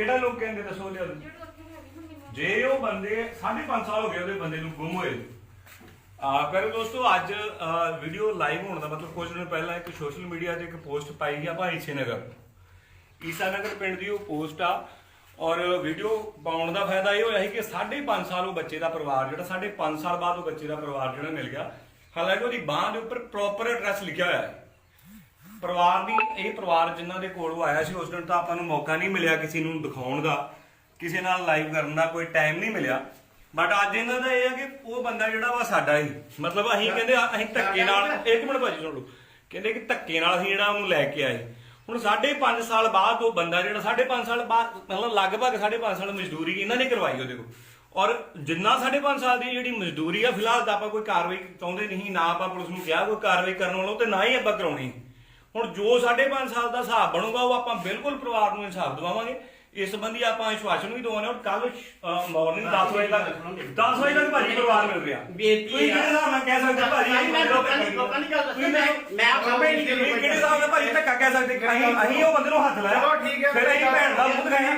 ਕਿਹੜਾ ਲੋਕ ਕਹਿੰਦੇ ਦੱਸੋ ਲਿਆ ਜੇ ਉਹ ਬੰਦੇ 5.5 ਸਾਲ ਹੋ ਗਏ ਉਹਦੇ ਬੰਦੇ ਨੂੰ ਗੁੰਮ ਹੋਏ। ਆ, ਪਰ ਦੋਸਤੋ ਅੱਜ ਵੀਡੀਓ ਲਾਈਵ ਹੋਣ ਦਾ ਮਤਲਬ ਕੁਝ ਦਿਨ ਪਹਿਲਾਂ ਇੱਕ ਸੋਸ਼ਲ ਮੀਡੀਆ ਤੇ ਇੱਕ ਪੋਸਟ ਪਾਈ ਗਿਆ ਭਾਈ ਨਗਰ ਈਸਾ ਨਗਰ ਪਿੰਡ ਦੀ ਉਹ ਪੋਸਟ ਆ। ਔਰ ਵੀਡੀਓ ਪਾਉਣ ਦਾ ਫਾਇਦਾ ਇਹ ਹੋਇਆ ਸੀ ਕਿ 5.5 ਸਾਲ ਉਹ ਬੱਚੇ ਦਾ ਪਰਿਵਾਰ ਜਿਹੜਾ 5.5 ਸਾਲ ਬਾਅਦ ਉਹ ਬੱਚੇ ਦਾ ਪਰਿਵਾਰ ਜਿਹੜਾ ਮਿਲ ਗਿਆ। ਹਾਲਾਂਕਿ ਉਹਦੀ ਬਾਂਹ ਦੇ ਉੱਪਰ ਪ੍ਰੋਪਰ ਐਡਰੈਸ ਲਿਖਿਆ ਹੋਇਆ ਹੈ। ਪਰਿਵਾਰ ਦੀ ਇਹ ਪਰਿਵਾਰ ਜਿਨ੍ਹਾਂ ਦੇ ਕੋਲ ਉਹ ਆਇਆ ਸੀ ਉਸ ਦਿਨ ਤਾਂ ਆਪਾਂ ਨੂੰ ਮੌਕਾ ਨਹੀਂ ਮਿਲਿਆ ਕਿਸੇ ਨੂੰ ਦਿਖਾਉਣ ਦਾ ਕਿਸੇ ਨਾਲ ਲਾਈਵ ਕਰਨ ਦਾ ਕੋਈ ਟਾਈਮ ਨਹੀਂ ਮਿਲਿਆ। ਬਟ ਅੱਜ ਇਹਨਾਂ ਦਾ ਇਹ ਹੈ ਕਿ ਉਹ ਬੰਦਾ ਜਿਹੜਾ ਵਾ ਸਾਡਾ ਹੀ। ਮਤਲਬ ਅਸੀਂ ਕਹਿੰਦੇ ਅਸੀਂ ਧੱਕੇ ਨਾਲ ਇੱਕ ਮਿੰਟ ਭਾਜੀ ਸੁਣ ਲਓ। ਕਹਿੰਦੇ ਕਿ ਧੱਕੇ ਨਾਲ ਅਸੀਂ ਜਿਹੜਾ ਉਹਨੂੰ ਲੈ ਕੇ ਆਏ। ਹੁਣ 5.5 ਸਾਲ ਬਾਅਦ ਉਹ ਬੰਦਾ ਜਿਹੜਾ 5.5 ਸਾਲ ਬਾਅਦ ਮਤਲਬ ਲਗਭਗ 5.5 ਸਾਲ ਮਜ਼ਦੂਰੀ ਇਹਨਾਂ ਨੇ ਕਰਵਾਈ ਉਹਦੇ ਕੋਲ। ਔਰ ਜਿੰਨਾ 5.5 ਸਾਲ ਦੀ ਜਿਹੜੀ ਮਜ਼ਦੂਰੀ ਆ ਫਿਲਹਾਲ ਤਾਂ ਆਪਾਂ ਕੋਈ ਕਾਰਵਾਈ ਚਾਹੁੰਦੇ ਨਹੀਂ ਨਾ ਆਪਾਂ ਪੁਲਿਸ ਨੂੰ ਕਿਹਾ ਕੋਈ ਕਾਰਵਾਈ ਕਰਨ ਵਾਲੋ ਤੇ ਨਾ ਹੀ ਆਪਾਂ ਕਰਾਉਣੀ। ਹੁਣ ਜੋ 5.5 ਸਾਲ ਦਾ ਹਿਸਾਬ ਬਣੂਗਾ ਉਹ ਆਪਾਂ ਬਿਲਕੁਲ ਪਰਿਵਾਰ ਨੂੰ ਇਨਸਾਫ ਦਿਵਾਵਾਂਗੇ। ਇਸ ਸੰਬੰਧੀ ਆਪਾਂ ਆਸ਼ਵਾਸਨ ਵੀ ਦਵਾਉਣੇ ਔਰ ਕੱਲ ਮਾਰਨਿੰਗ 10 ਵਜੇ ਤੱਕ 10 ਵਜੇ ਤੱਕ ਭਾਜੀ ਪਰਿਵਾਰ ਮਿਲ ਰਿਹਾ। ਤੁਸੀਂ ਕਿਹੜੇ ਹਿਸਾਬ ਨਾਲ ਕਹਿ ਸਕਦੇ ਭਾਜੀ? ਮੈਂ ਮੰਨ ਲਓ ਲੋਕਾਂ ਦੀ ਲੋਕਾਂ ਦੀ ਗੱਲ ਦੱਸਦਾ ਮੈਂ ਮੈਂ ਆਪ ਨਹੀਂ ਕਿਹੜੇ ਹਿਸਾਬ ਨਾਲ ਭਾਜੀ ਧੱਕਾ ਕਹਿ ਸਕਦੇ? ਅਸੀਂ ਅਸੀਂ ਉਹ ਬੰਦੇ ਨੂੰ ਹੱਥ ਲਾਇਆ। ਚਲੋ ਠੀਕ ਹੈ, ਫਿਰ ਅਸੀਂ ਭੈਣ ਦਾ ਮੂੰਹ ਦਿਖਾਇਆ।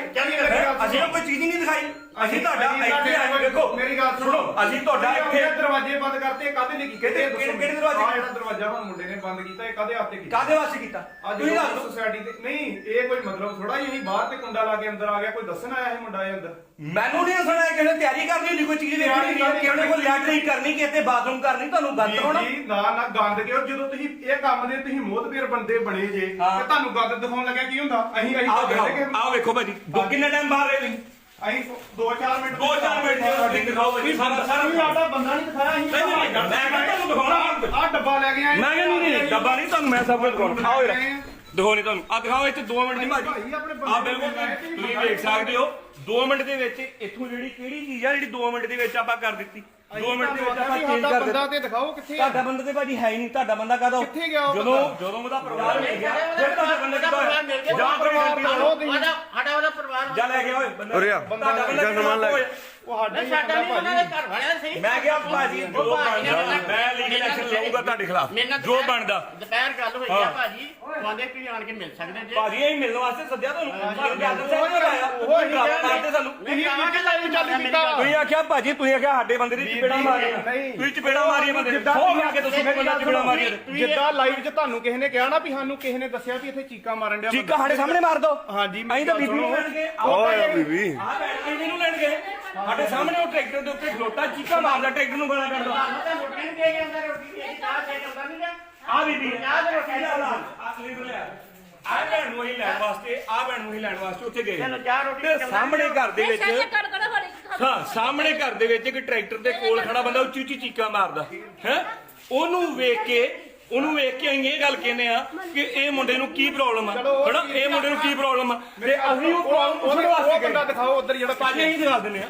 ਅਸੀਂ ਕੋਈ ਚੀਜ਼ ਹੀ ਨਹੀਂ ਦਿਖਾਈ। ਅਸੀਂ ਤੁਹਾਡਾ ਇੱਥੇ ਆਏ ਦੇਖੋ ਮੇਰੀ ਗੱਲ ਸੁਣੋ ਅਸੀਂ ਤੁਹਾਡਾ ਇੱਥੇ ਦਰਵਾਜ਼ੇ ਬੰਦ ਕਰਤੇ ਕਾਦੇ ਲਈ ਕੀਤੇ? ਕਿਹੜੇ- ਕਿਹੜੇ ਦਰਵਾਜ਼ੇ? ਆਹ ਜਿਹੜਾ ਦਰਵਾਜ਼ਾ ਹੁਣ ਮੁੰਡੇ ਨੇ ਬੰਦ ਕੀਤਾ ਇਹ ਕਾਦੇ ਹੱਥੇ ਕੀਤਾ? ਕਾਦੇ ਵਾਸਤੇ ਕੀਤਾ? ਤੁਸੀਂ ਦੱਸ। ਸੋਸਾਇਟੀ ਤੇ ਨਹੀਂ ਇਹ ਕੋਈ ਮਤਲਬ ਥੋੜਾ ਹੀ ਅਸੀਂ ਬਾਹਰ ਤੇ ਕੁੰਡਾ ਲਾ ਕੇ ਅੰਦਰ ਆ ਗਿਆ ਕੋਈ ਦੱਸਣ ਆਇਆ ਇਹ ਮੁੰਡਾ ਇਹ ਅੰਦਰ? ਮੈਨੂੰ ਨਹੀਂ ਸੁਣਿਆ ਕਿਸੇ ਨੇ ਤਿਆਰੀ ਕਰਨੀ ਹੁੰਦੀ ਕੋਈ ਚੀਜ਼ ਵੇਖਣੀ ਹੁੰਦੀ ਹੈ ਕਿਸੇ ਕੋਲ ਲੈਟਰਿੰਗ ਕਰਨੀ ਕਿਤੇ ਬਾਥਰੂਮ ਕਰਨੀ ਤੁਹਾਨੂੰ ਗੰਦ ਹੋਣਾ ਨਾ ਨਾ ਗੰਦ ਕਿਉਂ ਜਦੋਂ ਤੁਸੀਂ ਇਹ ਕੰਮ ਦੇ ਤੁਸੀਂ ਮੋਹਤਬੀਰ ਬੰਦੇ ਬਣੇ ਜੇ ਤੇ ਹਾਂ। ਤੁਹਾਨੂੰ ਗੰਦ ਦਿਖਾਉਣ ਲੱਗਿਆ ਕੀ ਹੁੰਦਾ? ਅਸੀਂ ਅਸੀਂ ਕਹਿੰਦੇ ਵੇਖੋ ਭਾਜੀ ਕਿੰਨੇ ਟਾਈਮ ਬਾਹਰ ਰਹੇ ਤੁਸੀਂ? ਅਸੀਂ 2-4 ਮਿੰਟ ਦੋ ਚਾਰ ਮਿੰਟ ਦਿਖਾਓ। ਭਾਜੀ ਸਾਰਾ ਸਾਰਾ ਤੁਸੀਂ ਸਾਡਾ ਬੰਦਾ ਨਹੀਂ ਦਿਖਾਇਆ ਅਸੀਂ ਨਹੀਂ, ਨਹੀਂ, ਮੈਂ ਕਹਿੰਦਾ ਤੁਹਾਨੂੰ ਦਿਖਾਉਣਾ। ਆਹ ਡੱਬਾ ਲੈ ਕੇ ਆਏ। ਮੈਂ ਕਹਿੰਦਾ ਨਹੀਂ ਨਹੀਂ ਡੱਬਾ ਨਹੀਂ ਤੁਹਾਨੂੰ ਮੈਂ ਸਭ ਕੁਝ ਦਿਖਾਉਣਾ। ਆਓ ਯਾਰ ਦਿਖਾਓ ਨਹੀਂ ਤੁਹਾਨੂੰ। ਆ ਦਿਖਾਓ ਇੱਥੇ 2 ਮਿੰਟ ਦੀ ਭਾਈ ਭਾਜੀ। ਆਪਣੇ ਬੰਦੇ ਆ ਬਿਲਕੁਲ ਤੁਸੀਂ- ਵੇਖ ਸਕਦੇ ਹੋ। 2 ਮਿੰਟ ਦੇ ਵਿੱਚ ਇੱਥੋਂ ਜਿਹੜੀ ਕਿਹੜੀ ਚੀਜ਼ ਆ ਜਿਹੜੀ 2 ਮਿੰਟ ਦੇ ਵਿੱਚ ਆਪਾਂ ਕਰ ਦਿੱਤੀ। 2 ਮਿੰਟ ਦੇ ਵਿੱਚ ਆਪਾਂ ਚੇਂਜ ਕਰ ਬੰਦਾ ਦਿੱਤੀ। ਤੇ ਦਿਖਾਓ ਕਿੱਥੇ ਆ। ਤੁਹਾਡਾ ਬੰਦਾ ਤੇ ਭਾਜੀ ਹੈ ਹੀ ਨਹੀਂ ਤੁਹਾਡਾ ਬੰਦਾ ਕਾਹਦਾ? ਕਿੱਥੇ ਗਿਆ ਉਹ ਜਦੋਂ ਬੰਦਾ? ਜਦੋਂ ਉਹਦਾ ਪਰਿਵਾਰ ਮਿਲ ਗਿਆ ਫਿਰ ਤੁਹਾਡਾ ਬੰਦਾ ਪਰਿਵਾਰ ਮਿਲ ਗਿਆ ਜਾਂ ਪਰਿਵਾਰ ਆਓ ਤੁਸੀਂ- ਸਾਡਾ ਸਾਡਾ ਉਹਦਾ ਪਰਿਵਾਰ ਜਾ ਲੈ ਕੇ ਓਏ ਬੰਦਾ ਉਰੇ ਆ। ਤੁਹਾਡਾ ਬੰਦਾ ਜਾ ਸਮਾਨ ਲੈ ਕੇ। ਉਹ ਸਾਡਾ ਨਹੀਂ ਹੀ ਸਾਡਾ ਨਹੀਂ ਉਹਨਾਂ ਦੇ ਘਰ ਵਾਲਿਆਂ ਸਹੀ ਮੈਂ ਕਿਹਾ ਭਾਜੀ ਜੋ ਬਣਦਾ ਨਾਲ- ਮੈਂ ਲੀਗਲ ਐਕਸ਼ਨ ਲਵਾਂਗਾ ਤੁਹਾਡੇ ਖਿਲਾਫ। ਮੇਰੇ ਨਾਲ ਜੋ ਬਣਦਾ। ਦੁਪਹਿਰ ਗੱਲ ਹੋਈ ਹਾਂ। ਆ ਭਾਜੀ। ਕਹਿੰਦੇ ਕਿ ਆਣ ਕੇ ਮਿਲ ਸਕਦੇ ਜੇ। ਭਾਜੀ ਅਸੀਂ ਮਿਲਣ ਵਾਸਤੇ ਸੱਦਿਆ ਤੁਹਾਨੂੰ। ਸਾਨੂੰ ਜਾਦਨ ਸਾਹਿਬ ਨੇ ਆਇਆ ਉਹ ਕਰਦੇ ਸਾਨੂੰ। ਤੁਸੀਂ ਆਵਾਂਗੇ ਲਾਈਵ ਚੱਲ ਕੀਤਾ। ਤੁਸੀਂ ਆਖਿਆ ਭਾਜੀ ਤੁਸੀਂ ਆਖਿਆ ਸਾਡੇ ਬੰਦੇ ਦੀ ਚਪੇੜਾ ਮਾਰੀਆਂ। ਨਹੀਂ। ਤੁਸੀਂ ਚਪੇੜਾ ਮਾਰੀਆਂ ਬੰਦੇ ਜਿੱਦਾਂ ਹੋ ਗਿਆ ਕਿ ਤੁਸੀਂ ਮੇਰੇ ਬੰਦਾ ਚਪੇੜਾ ਮਾਰੀਆਂ ਜਿੱਦਾਂ ਲਾਈਵ 'ਚ ਤੁਹਾਨੂੰ ਕਿਸੇ ਨੇ ਕਿਹਾ ਨਾ ਵੀ ਸਾਨੂੰ ਕਿਸੇ ਨੇ ਦੱਸਿਆ ਵੀ ਇੱਥੇ ਚੀਕਾਂ ਮਾਰਨ ਡਿਆ ਚੀਕਾ ਸਾਡੇ ਸਾਹਮਣੇ ਮਾਰ ਦੋ। ਹਾਂਜੀ, ਅਸੀਂ ਤਾਂ ਬੀਬੀ ਨੂੰ ਲੈਣ ਗਏ ਓਏ ਬੀਬੀ। ਆ ਭੈਣ ਬੀਬੀ ਨੂੰ ਲੈਣ ਗਏ ਸਾਡੇ ਸਾਹਮਣੇ ਉਹ ਟਰੈਕਟਰ ਦੇ ਉੱਤੇ ਖਲੋਤਾ ਚੀਕਾ ਮਾਰਦਾ ਟਰੈਕਟਰ ਨੂੰ ਗਾਲਾਂ ਕੱਢਦਾ। ਆ। ਆ ਭੈਣ ਨੂੰ ਹੀ ਲੈਣ ਵਾਸਤੇ ਆ ਭੈਣ ਨੂੰ ਹੀ ਲੈਣ ਵਾਸਤੇ ਉੱਥੇ ਗਏ। ਤੇ ਸਾਹਮਣੇ ਘਰ ਦੇ ਵਿੱਚ ਹਾਂ ਸਾਹਮਣੇ ਘਰ ਦੇ ਵਿੱਚ ਇੱਕ ਟਰੈਕਟਰ ਦੇ ਕੋਲ ਖੜਾ ਬੰਦਾ ਉੱਚੀ ਉੱਚੀ ਚੀਕਾਂ ਮਾਰਦਾ। ਹੈ? ਉਹਨੂੰ ਵੇਖ ਕੇ ਉਹਨੂੰ ਵੇਖ ਕੇ ਅਸੀਂ ਇਹ ਗੱਲ ਕਹਿੰਦੇ ਆ ਕਿ ਇਹ ਮੁੰਡੇ ਨੂੰ ਕੀ ਪ੍ਰੋਬਲਮ ਆ? ਹਨਾ? ਇਹ ਮੁੰਡੇ ਨੂੰ ਕੀ ਪ੍ਰੋਬਲਮ ਆ? ਤੇ ਅਸੀਂ ਉਹ ਪ੍ਰੋਬਲਮ ਉਹਦੇ ਉਹ ਵਾਸਤੇ ਗਏ ਦਿਖਾਓ ਉਧਰ ਜਿਹੜਾ ਭਾਜੀ ਅਸੀਂ ਦਿਖਾ ਦਿੰਦੇ ਆ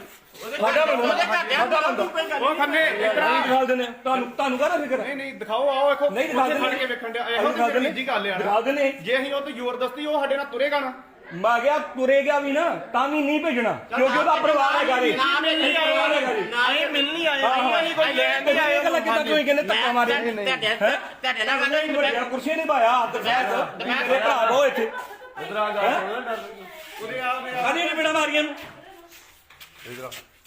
ਸਾਡਾ ਬੰਦਾ ਦੇ ਸਾਡਾ ਬੰਦਾ ਉਹ ਖੰਨੇ ਅਸੀਂ ਦਿਖਾ ਦਿੰਦੇ ਆ ਤੁਹਾਨੂੰ ਤੁਹਾਨੂੰ ਕਾਹਦਾ ਫਿਕਰ ਨਹੀਂ ਨਹੀਂ ਦਿਖਾਓ ਆਓ ਵੇਖੋ। ਨਹੀਂ ਦਿਖਾ ਦਿੰਦੇ ਖੜ ਕੇ ਵੇਖਣ ਅਸੀਂ ਇਹੋ ਨਿੱਜੀ ਗੱਲ ਆ। ਦਿਖਾ ਦਿੰਦੇ ਜੇ ਅਸੀਂ ਉਹ ਤੇ ਜ਼ਬਰਦਸਤੀ ਉਹ ਸਾਡੇ ਨਾਲ ਤੁਰੇਗਾ ਨਾ। ਮੈਂ ਗਿਆ ਤੁਰੇਗਾ ਵੀ ਨਾ ਤਾਂ ਵੀ ਨਹੀਂ ਭੇਜਣਾ ਕਿਉਂਕਿ ਉਹਦਾ ਪਰਿਵਾਰ ਹੈਗਾ ਜੀ ਨਾ। ਮਿਲ ਨਹੀਂ ਜੀ ਇਹ ਮਿਲ ਨਹੀਂ ਆਏ ਹਾਂ, ਹਾਂ। ਅਸੀਂ ਕੋਈ ਲੈਣ ਤੇ ਇਹ ਗੱਲ ਕਿਦਾਂ ਤੁਸੀਂ ਕਹਿੰਦੇ ਧੱਕਾ ਮਾਰੇ? ਤੁਹਾਡੇ ਤੁਹਾਡੇ ਨਾਲ ਗੱਲ ਹੋਈ ਵੱਡਿਆ ਕੁਰਸੀ ਨਹੀਂ ਪਾਇਆ ਮੇਰੇ ਭਰਾ ਬੋ ਇੱਥੇ। ਉਧਰ ਆ ਜਾ ਉਰੇ ਆ ਆ। ਕਾਹਦੀ ਨਿਬੜਾ ਮਾਰੀਆਂ ਨੂੰ।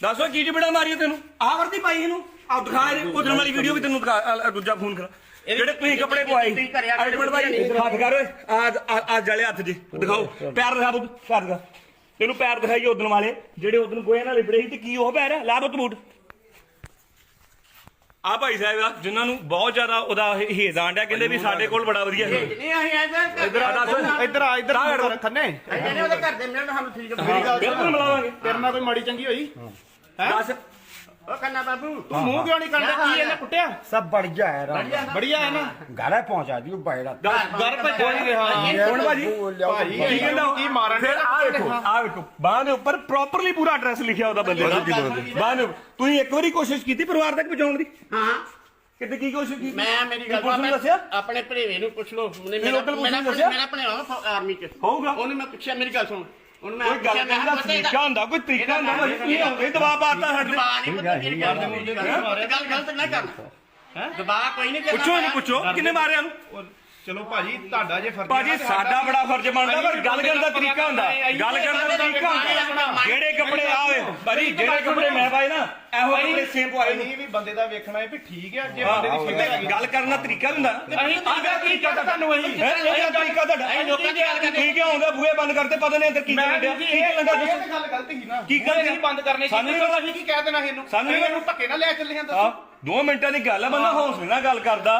ਦੱਸੋ ਕੀ ਨਿਬੜਾ ਮਾਰੀਆਂ ਤੈਨੂੰ? ਆਹ ਵਰਦੀ ਪਾਈ ਇਹਨੂੰ? ਆ ਦਿਖਾ ਇਹ ਉਧਰ ਵਾਲੀ ਵੀਡੀਓ ਵੀ ਤੈਨੂੰ ਦੂਜਾ ਫੋਨ ਕਰ। ਜਿਹੜੇ ਤੁਸੀਂ ਕੱਪੜੇ ਪਵਾਏ ਤੁਸੀਂ ਘਰੇ ਆ ਕੇ ਅਲਟੀਮੇਟ ਭਾਈ ਹੱਥ ਕਰ ਓਏ। ਆ ਆ ਜਲੇ ਹੱਥ ਜੀ। ਦਿਖਾਓ। ਪੈਰ ਦਿਖਾ ਬੁੱਤ ਕਰ ਦਿਖਾ। ਤੈਨੂੰ ਪੈਰ ਦਿਖਾਈਏ ਉਦਣ ਵਾਲੇ। ਜਿਹੜੇ ਉਦਣ ਗੋਏ ਨਾਲ ਲਿਬੜੇ ਸੀ ਤੇ ਕੀ ਉਹ ਪੈਰ ਲਾ ਬੁੱਤ ਬੂਟ। ਆ ਭਾਈ ਸਾਹਿਬ ਆ ਜਿਨ੍ਹਾਂ ਨੂੰ ਬਹੁਤ ਜ਼ਿਆਦਾ ਉਹਦਾ ਹੇਜ਼ ਆਂਡਿਆ ਕਹਿੰਦੇ ਵੀ ਸਾਡੇ ਕੋਲ ਬੜਾ ਵਧੀਆ ਹੈ ਨਹੀਂ ਅਸੀਂ ਐਸਾ ਇੱਧਰ ਆ ਦੱਸ। ਇੱਧਰ ਆ ਇੱਧਰ ਖੰਨੇ। ਇਹਨੇ ਉਹਦੇ ਘਰ ਦੇ ਮਿਲਣ ਸਾਨੂੰ ਠੀਕ ਬਿਲਕੁਲ ਮਿਲਾਵਾਂਗੇ। ਤੇਰੇ ਨਾਲ ਕੋਈ ਮਾੜੀ ਚੰਗੀ ਹੋਈ? ਦੱਸ। ਉਹ ਕੰਨਾ ਬਾਬੂ ਤੂੰ ਮੂੰਹ ਕਿਉਂ ਨਹੀਂ ਕਰਦਾ ਕੀ ਇਹਨੇ ਕੁੱਟਿਆ सब बढ़िया है राम ਬੜੀਆ ਹੈ ਨਾ घर पहुंचा दियो बैरा ਘਰ ਭੱਜ ਨਹੀਂ ਰਿਹਾ ਹੁਣ ਭਾਜੀ ਭਾਜੀ ਕੀ ਕਹਿੰਦਾ ਉਹ? ਕੀ ਮਾਰਨ ਫਿਰ ਆ ਵੇਖੋ ਆ ਵੇਖੋ ਬਾਹ ਦੇ ਉੱਪਰ ਪ੍ਰੋਪਰਲੀ ਪੂਰਾ ਐਡਰੈਸ ਲਿਖਿਆ ਉਹਦਾ ਬੰਦੇ ਦਾ ਬਾਹ ਦੇ ਤੁਸੀਂ ਇੱਕ ਵਾਰੀ ਕੋਸ਼ਿਸ਼ ਕੀਤੀ ਪਰਿਵਾਰ ਤੱਕ ਪਹੁੰਚਾਉਣ ਦੀ ਹਾਂ ਕਿਤੇ ਕੀ ਕੋਸ਼ਿਸ਼ ਕੀਤੀ ਮੈਂ ਮੇਰੀ ਗੱਲ ਪੁਲਿਸ ਨੂੰ ਦੱਸਿਆ ਆਪਣੇ ਭਰੇਵੇ ਨੂੰ ਪੁੱਛ ਲਓ ਉਹਨੇ ਨਹੀਂ, local ਪੁਲਿਸ ਨੂੰ ਦੱਸਿਆ? ਮੇਰਾ ਭਣੇਵਾ ਆਰਮੀ ਚ ਹੋਊਗਾ। ਉਹਨੂੰ ਮੈਂ ਪੁੱਛਿਆ ਮੇਰੀ ਗੱਲ ਸੁਣ ਮੈਂ ਕੋਈ ਗੱਲ ਨਹੀਂ ਦਾ ਤਰੀਕਾ ਹੁੰਦਾ ਕੋਈ ਤਰੀਕਾ ਹੁੰਦਾ ਭਾਜੀ ਤੁਸੀਂ ਹੋਵੇ ਦਬਾਅ ਪਾਤਾ। ਸਾਡੇ। ਦਬਾ ਨਹੀਂ ਪਤਾ ਮੇਰੀ ਗੱਲ ਗੱਲ ਗਲਤ ਨਾ ਕਰਨਾ ਹੈ? ਦਬਾ ਕੋਈ ਨਹੀਂ ਕਰਨਾ ਪੁੱਛੋ ਇਹਨੂੰ ਪੁੱਛੋ ਕਿੰਨੇ ਮਾਰਿਆ ਉਹਨੂੰ? ਚਲੋ ਭਾਜੀ ਤੁਹਾਡਾ ਜੇ ਫਰਜ਼ ਭਾਜੀ ਸਾਡਾ ਬੜਾ ਫਰਜ਼ ਬਣਦਾ ਪਰ ਗੱਲ ਕਰਨ ਦਾ ਤਰੀਕਾ ਹੁੰਦਾ। ਗੱਲ ਕਰਨ ਦਾ ਤਰੀਕਾ ਹੁੰਦਾ। ਜਿਹੜੇ ਕੱਪੜੇ ਆਵੇ ਭਾਜੀ ਜਿਹੜੇ ਕੱਪੜੇ ਮੈਂ ਪਾਏ ਨਾ ਇਹੋ ਕੱਪੜੇ ਸੇਮ ਪਵਾਏ ਨੇ। ਅਸੀਂ ਵੀ ਬੰਦੇ ਦਾ ਵੇਖਣਾ ਹੈ ਵੀ ਠੀਕ ਹੈ ਜੇ ਬੰਦੇ ਦੀ ਖੇਡ ਹੈਗੀ ਗੱਲ ਕਰਨ ਦਾ ਤਰੀਕਾ ਹੁੰਦਾ। ਅਸੀਂ ਆਹ ਗੱਲ ਤਰੀਕਾ ਤੁਹਾਨੂੰ ਅਸੀਂ ਇਹ ਤਰੀਕਾ ਤੁਹਾਡਾ। ਅਸੀਂ ਲੋਕਾਂ ਦੀ ਗੱਲ ਕਰਦੇ ਠੀਕ ਹੈ ਆਉਂਦਾ ਬੂਹੇ ਬੰਦ ਕਰਤੇ ਪਤਾ ਨਹੀਂ ਅੰਦਰ ਕੀ ਚੱਲ ਰਿਹਾ ਕੀ ਇਹ ਦੱਸੋ ਗੱਲ ਗਲਤ ਹੀ ਨਾ। ਕੀ ਗੱਲ ਨਹੀਂ ਬੰਦ ਕਰਨੇ ਸਾਨੂੰ ਸਾਨੂੰ ਸੀ ਕੀ ਕਹਿ ਦੇਣਾ ਸੀ ਇਹਨੂੰ? ਸਾਨੂੰ ਇਹਨੂੰ ਧੱਕੇ ਨਾਲ ਲੈ ਚੱਲੇ ਹਾਂ। ਦੱਸੋ। ਦੋ ਮਿੰਟਾਂ ਦੀ ਗੱਲ ਹੈ ਬੰਦਾ ਹੌਸਲੇ ਨਾਲ ਗੱਲ ਕਰਦਾ।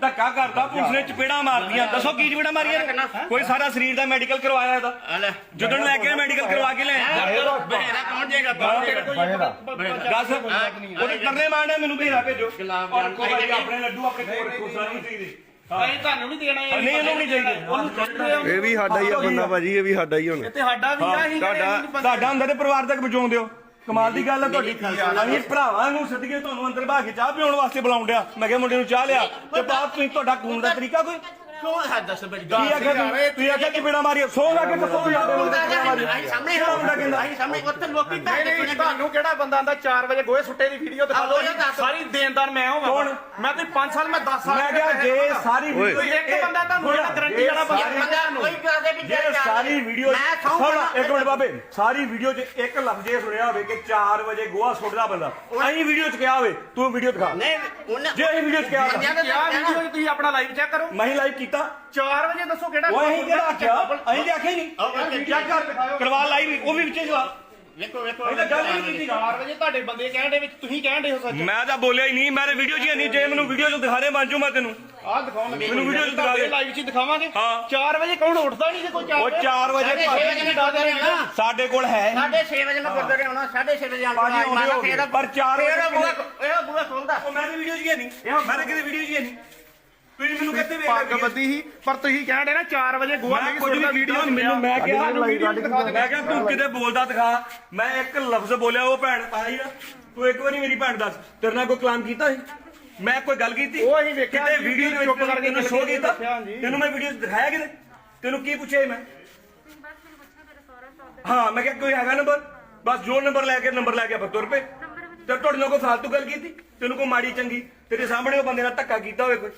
ਧੱਕਾ ਕਰਦਾ ਪੁਲਿਸ ਨੇ ਚਪੇੜਾ ਮਾਰਦੀਆਂ ਦੱਸੋ ਕੀ ਚਪੇੜਾ ਮਾਰੀਆਂ? ਨੇ? ਕੋਈ ਸਾਰਾ ਸਰੀਰ ਦਾ ਮੈਡੀਕਲ ਕਰਵਾਇਆ ਇਹਦਾ? ਆ ਲੈ। ਜਦੋਂ ਲੈ ਕੇ ਮੈਡੀਕਲ ਕਰਵਾ ਕੇ ਲੈ ਜਾਏਗਾ ਪਹੁੰਚ ਜਾਏਗਾ ਦੱਸ ਉਹਦੇ ਕਰਨੇ ਮਾਰਨੇ ਮੈਨੂੰ ਭੇਜਾ ਭੇਜੋ। ਗੁਲਾਬ ਔਰ ਭਾਈ ਆਪਣੇ ਲੱਡੂ ਆਪਣੇ ਕੋਲ ਰੱਖੋ ਸਾਰੀ ਚੀਜ਼ ਹਾਂ ਨਹੀਂ। ਤੁਹਾਨੂੰ ਨਹੀਂ ਦੇਣਾ ਇਹ ਨਹੀਂ ਇਹਨੂੰ ਨਹੀਂ ਚਾਹੀਦੇ। ਇਹ ਵੀ ਸਾਡਾ ਹੀ ਆ ਬੰਦਾ ਭਾਜੀ ਇਹ ਵੀ ਸਾਡਾ ਹੀ ਹੁਣ। ਤੇ ਸਾਡਾ ਵੀ ਆ ਹੀ ਤੁਹਾਡਾ ਤੁਹਾਡਾ ਅੰਦਰ ਦੇ ਪਰਿਵਾਰ ਤੱਕ ਬਚਾਉਂਦੇ ਹੋ। ਕਮਾਲ ਦੀ ਗੱਲ ਹੈ ਤੁਹਾਡੀ। ਅਸੀਂ ਭਰਾਵਾਂ ਨੂੰ ਸਦਕੇ ਤੁਹਾਨੂੰ ਅੰਦਰ ਬਹਾ ਕੇ ਚਾਹ ਪਿਉਣ ਵਾਸਤੇ ਬੁਲਾਉਂਦਿਆ ਮੈਂ ਕਿਹਾ ਮੁੰਡੇ ਨੂੰ ਚਾਹ ਲਿਆ। ਤੇ ਬਾਅਦ ਤੁਸੀਂ ਤੁਹਾਡਾ ਖੂਨ ਦਾ ਤਰੀਕਾ ਕੋਈ? ਕਿਉਂ ਹੈ ਦੱਸ ਬਈ ਕੀ ਆਖਿਆ ਤੂੰ ਤੁਸੀਂ ਆਖਿਆ ਚਪੇੜਾ ਮਾਰੀ ਸੌ ਲਾ ਕੇ ਅਸੀਂ ਸਾਹਮਣੇ ਕਿਹੜਾ ਮੁੰਡਾ ਕਹਿੰਦਾ? ਅਸੀਂ ਸਾਹਮਣੇ ਉੱਥੇ ਲੋਕੀ ਨਹੀਂ ਭੈਣ ਨਹੀਂ ਤੁਹਾਨੂੰ ਕਿਹੜਾ ਬੰਦਾ ਆਂਦਾ 4 ਵਜੇ ਗੋਏ ਸੁੱਟੇ ਦੀ ਵੀਡੀਓ ਦਿਖਾ। ਸਾਰੀ ਦੇਣਦਾਰ ਮੈਂ ਹੋਵਾਂ ਕੌਣ? ਮੈਂ ਤੇ 5 ਸਾਲ ਮੈਂ 10 ਸਾਲ ਮੈਂ ਕਿਹਾ ਜੇ ਸਾਰੀ। ਵੀਡੀਓ ਇੱਕ ਬੰਦਾ ਤੁਹਾਨੂੰ ਜਿਹੜਾ ਗਰੰਟੀ ਵਾਲਾ ਬੰਦਾ ਕਹਦੇ ਵੀ ਜੇ ਸਾਰੀ ਵੀਡੀਓ ਮੈਂ ਸੁਣ ਕਹੂੰਗਾ ਇੱਕ ਮਿੰਟ ਬਾਬੇ ਸਾਰੀ ਵੀਡੀਓ 'ਚ ਇੱਕ ਲਫ਼ਜ਼ ਇਹ ਸੁਣਿਆ ਹੋਵੇ ਕਿ 4 ਵਜੇ ਗੋਹਾ ਸੁੱਟਦਾ ਬੰਦਾ। ਅਸੀਂ ਵੀਡੀਓ 'ਚ ਕਿਹਾ ਹੋਵੇ ਤੂੰ ਵੀਡੀਓ ਦਿਖਾ ਨਹੀਂ ਉਹਨੇ ਜੇ ਅਸੀਂ ਵੀਡੀਓ 'ਚ ਕਿਹਾ ਹੋਵੇ। ਦਾ ਕਿਆ ਵੀਡੀਓ ਤੁਸੀਂ ਆਪਣਾ ਲਾਈਵ ਚੈੱਕ ਕਰੋ। ਮੈਂ ਹੀ ਲਾਈਵ ਕੀਤਾ। 4 ਵਜੇ ਦੱਸੋ ਕਿਹੜਾ ਉਹ ਅਸੀਂ ਕਿਹੜਾ ਆਖਿਆ? ਅਸੀਂ ਤੇ ਆਖਿਆ ਹੀ ਨਹੀਂ। ਚੈੱਕ ਕਰ ਕਰਵਾ ਲਾਈਵ ਉਹ ਵੀ ਵਿੱਚੇ ਚਲਾ। ਵੇਖੋ ਵੇਖੋ। ਅਸੀਂ ਤਾਂ ਗੱਲ ਹੀ ਨਹੀਂ ਕੀਤੀ 4 ਵਜੇ ਤੁਹਾਡੇ ਬੰਦੇ ਕਹਿਣ ਦੇ ਵਿੱਚ ਤੁਸੀਂ ਕਹਿਣ ਦੇ ਹੋ ਸੱਚ। ਮੈਂ ਤਾਂ ਬੋਲਿਆ ਹੀ ਨਹੀਂ ਮੇਰੇ ਵੀਡੀਓ 'ਚ ਹੀ ਨਹੀਂ। ਜੇ ਮੈਨੂੰ ਵੀਡੀਓ 'ਚ ਦਿਖਾ ਦੇ ਮੰਜੂ ਮੈਂ ਤੈਨੂੰ। ਆਹ ਦਿਖਾਉਣ ਲੱਗੇ ਮੈਨੂੰ ਵੀਡੀਓ 'ਚ ਦਿਖਾ ਦੇ। ਲਾਈਵ 'ਚ ਹੀ ਦਿਖਾਵਾਂਗੇ। ਹਾਂ। 4 ਵਜੇ ਕੌਣ ਉੱਠਦਾ ਨਹੀਂ ਜੇ ਕੋਈ 4 ਉਹ 4 ਵਜੇ ਸਾਢੇ ਛੇ ਵਜੇ ਮੈਂ ਗੁਰਦੁਆਰੇ ਆਉਣਾ। ਸਾਡੇ ਕੋਲ ਹੈ। ਸਾਢੇ 6 ਵਜੇ ਮੈਂ ਗੁਰਦੁਆਰੇ ਆਉਣਾ 6:30 ਵਜੇ ਆਉਣਾ ਭਾਜੀ ਪਰ ਚਾਰ ਵਜੇ ਇਹ ਬੂਹਾ ਖੋਲਦਾ ਉਹ ਮੈਂ ਤੇ ਵੀਡੀਓ 'ਚ ਹੀ ਨਹੀਂ। ਮੈਂ ਤਾਂ ਕਿਤੇ ਵੀਡੀਓ 'ਚ ਹੈ ਨਹੀਂ। ਤੁਸੀਂ ਮੈਨੂੰ ਕਿੱਥੇ ਵੇਖ ਪੱਗ ਬੱਦੀ ਸੀ ਪਰ ਤੁਸੀਂ ਕਹਿਣ ਦੇ ਨਾ 4 ਵਜੇ ਗੋਆ ਮੈਂ ਕੁਝ ਨਹੀਂ ਵੀਡੀਓ ਮੈਨੂੰ ਮੈਂ ਕਿਹਾ ਮੈਂ ਮੈਂ ਕਿਹਾ ਤੂੰ ਕਿਤੇ ਬੋਲਦਾ ਦਿਖਾ। ਮੈਂ ਇੱਕ ਲਫ਼ਜ਼ ਬੋਲਿਆ ਉਹ ਭੈਣ ਪਾਈ ਨਾ ਤੂੰ ਇੱਕ ਵਾਰੀ ਮੇਰੀ ਭੈਣ ਦੱਸ ਤੇਰੇ ਨਾਲ ਕੋਈ ਕਲਾਮ ਕੀਤਾ ਸੀ? ਮੈਂ ਕੋਈ ਗੱਲ ਕੀਤੀ? ਉਹ ਅਸੀਂ ਵੇਖਿਆ ਕਿਤੇ ਵੀਡੀਓ ਦੇ ਵਿੱਚ ਚੁੱਪ ਕਰਕੇ ਤੈਨੂੰ ਸ਼ੋਅ ਕੀਤਾ। ਤੈਨੂੰ ਮੈਂ ਵੀਡੀਓ ਦਿਖਾਇਆ ਕਿਤੇ? ਤੈਨੂੰ ਕੀ ਪੁੱਛਿਆ ਸੀ ਮੈਂ? ਹਾਂ ਮੈਂ ਕਿਹਾ ਕੋਈ ਹੈਗਾ ਨੰਬਰ ਬਸ ਜੋ ਨੰਬਰ ਲੈ ਕੇ ਨੰਬਰ ਲੈ ਕੇ ਆਪਾਂ ਤੁਰ ਪਏ। ਤੇ ਤੁਹਾਡੇ ਨਾਲ ਕੋਈ ਫਾਲਤੂ ਗੱਲ ਕੀਤੀ? ਤੈਨੂੰ ਕੋਈ ਮਾੜੀ ਚੰਗੀ ਤੇਰੇ ਸਾਹਮਣੇ ਉਹ ਬੰਦੇ ਨਾਲ ਧੱਕਾ ਕੀਤਾ ਹੋਵੇ ਕੋਈ?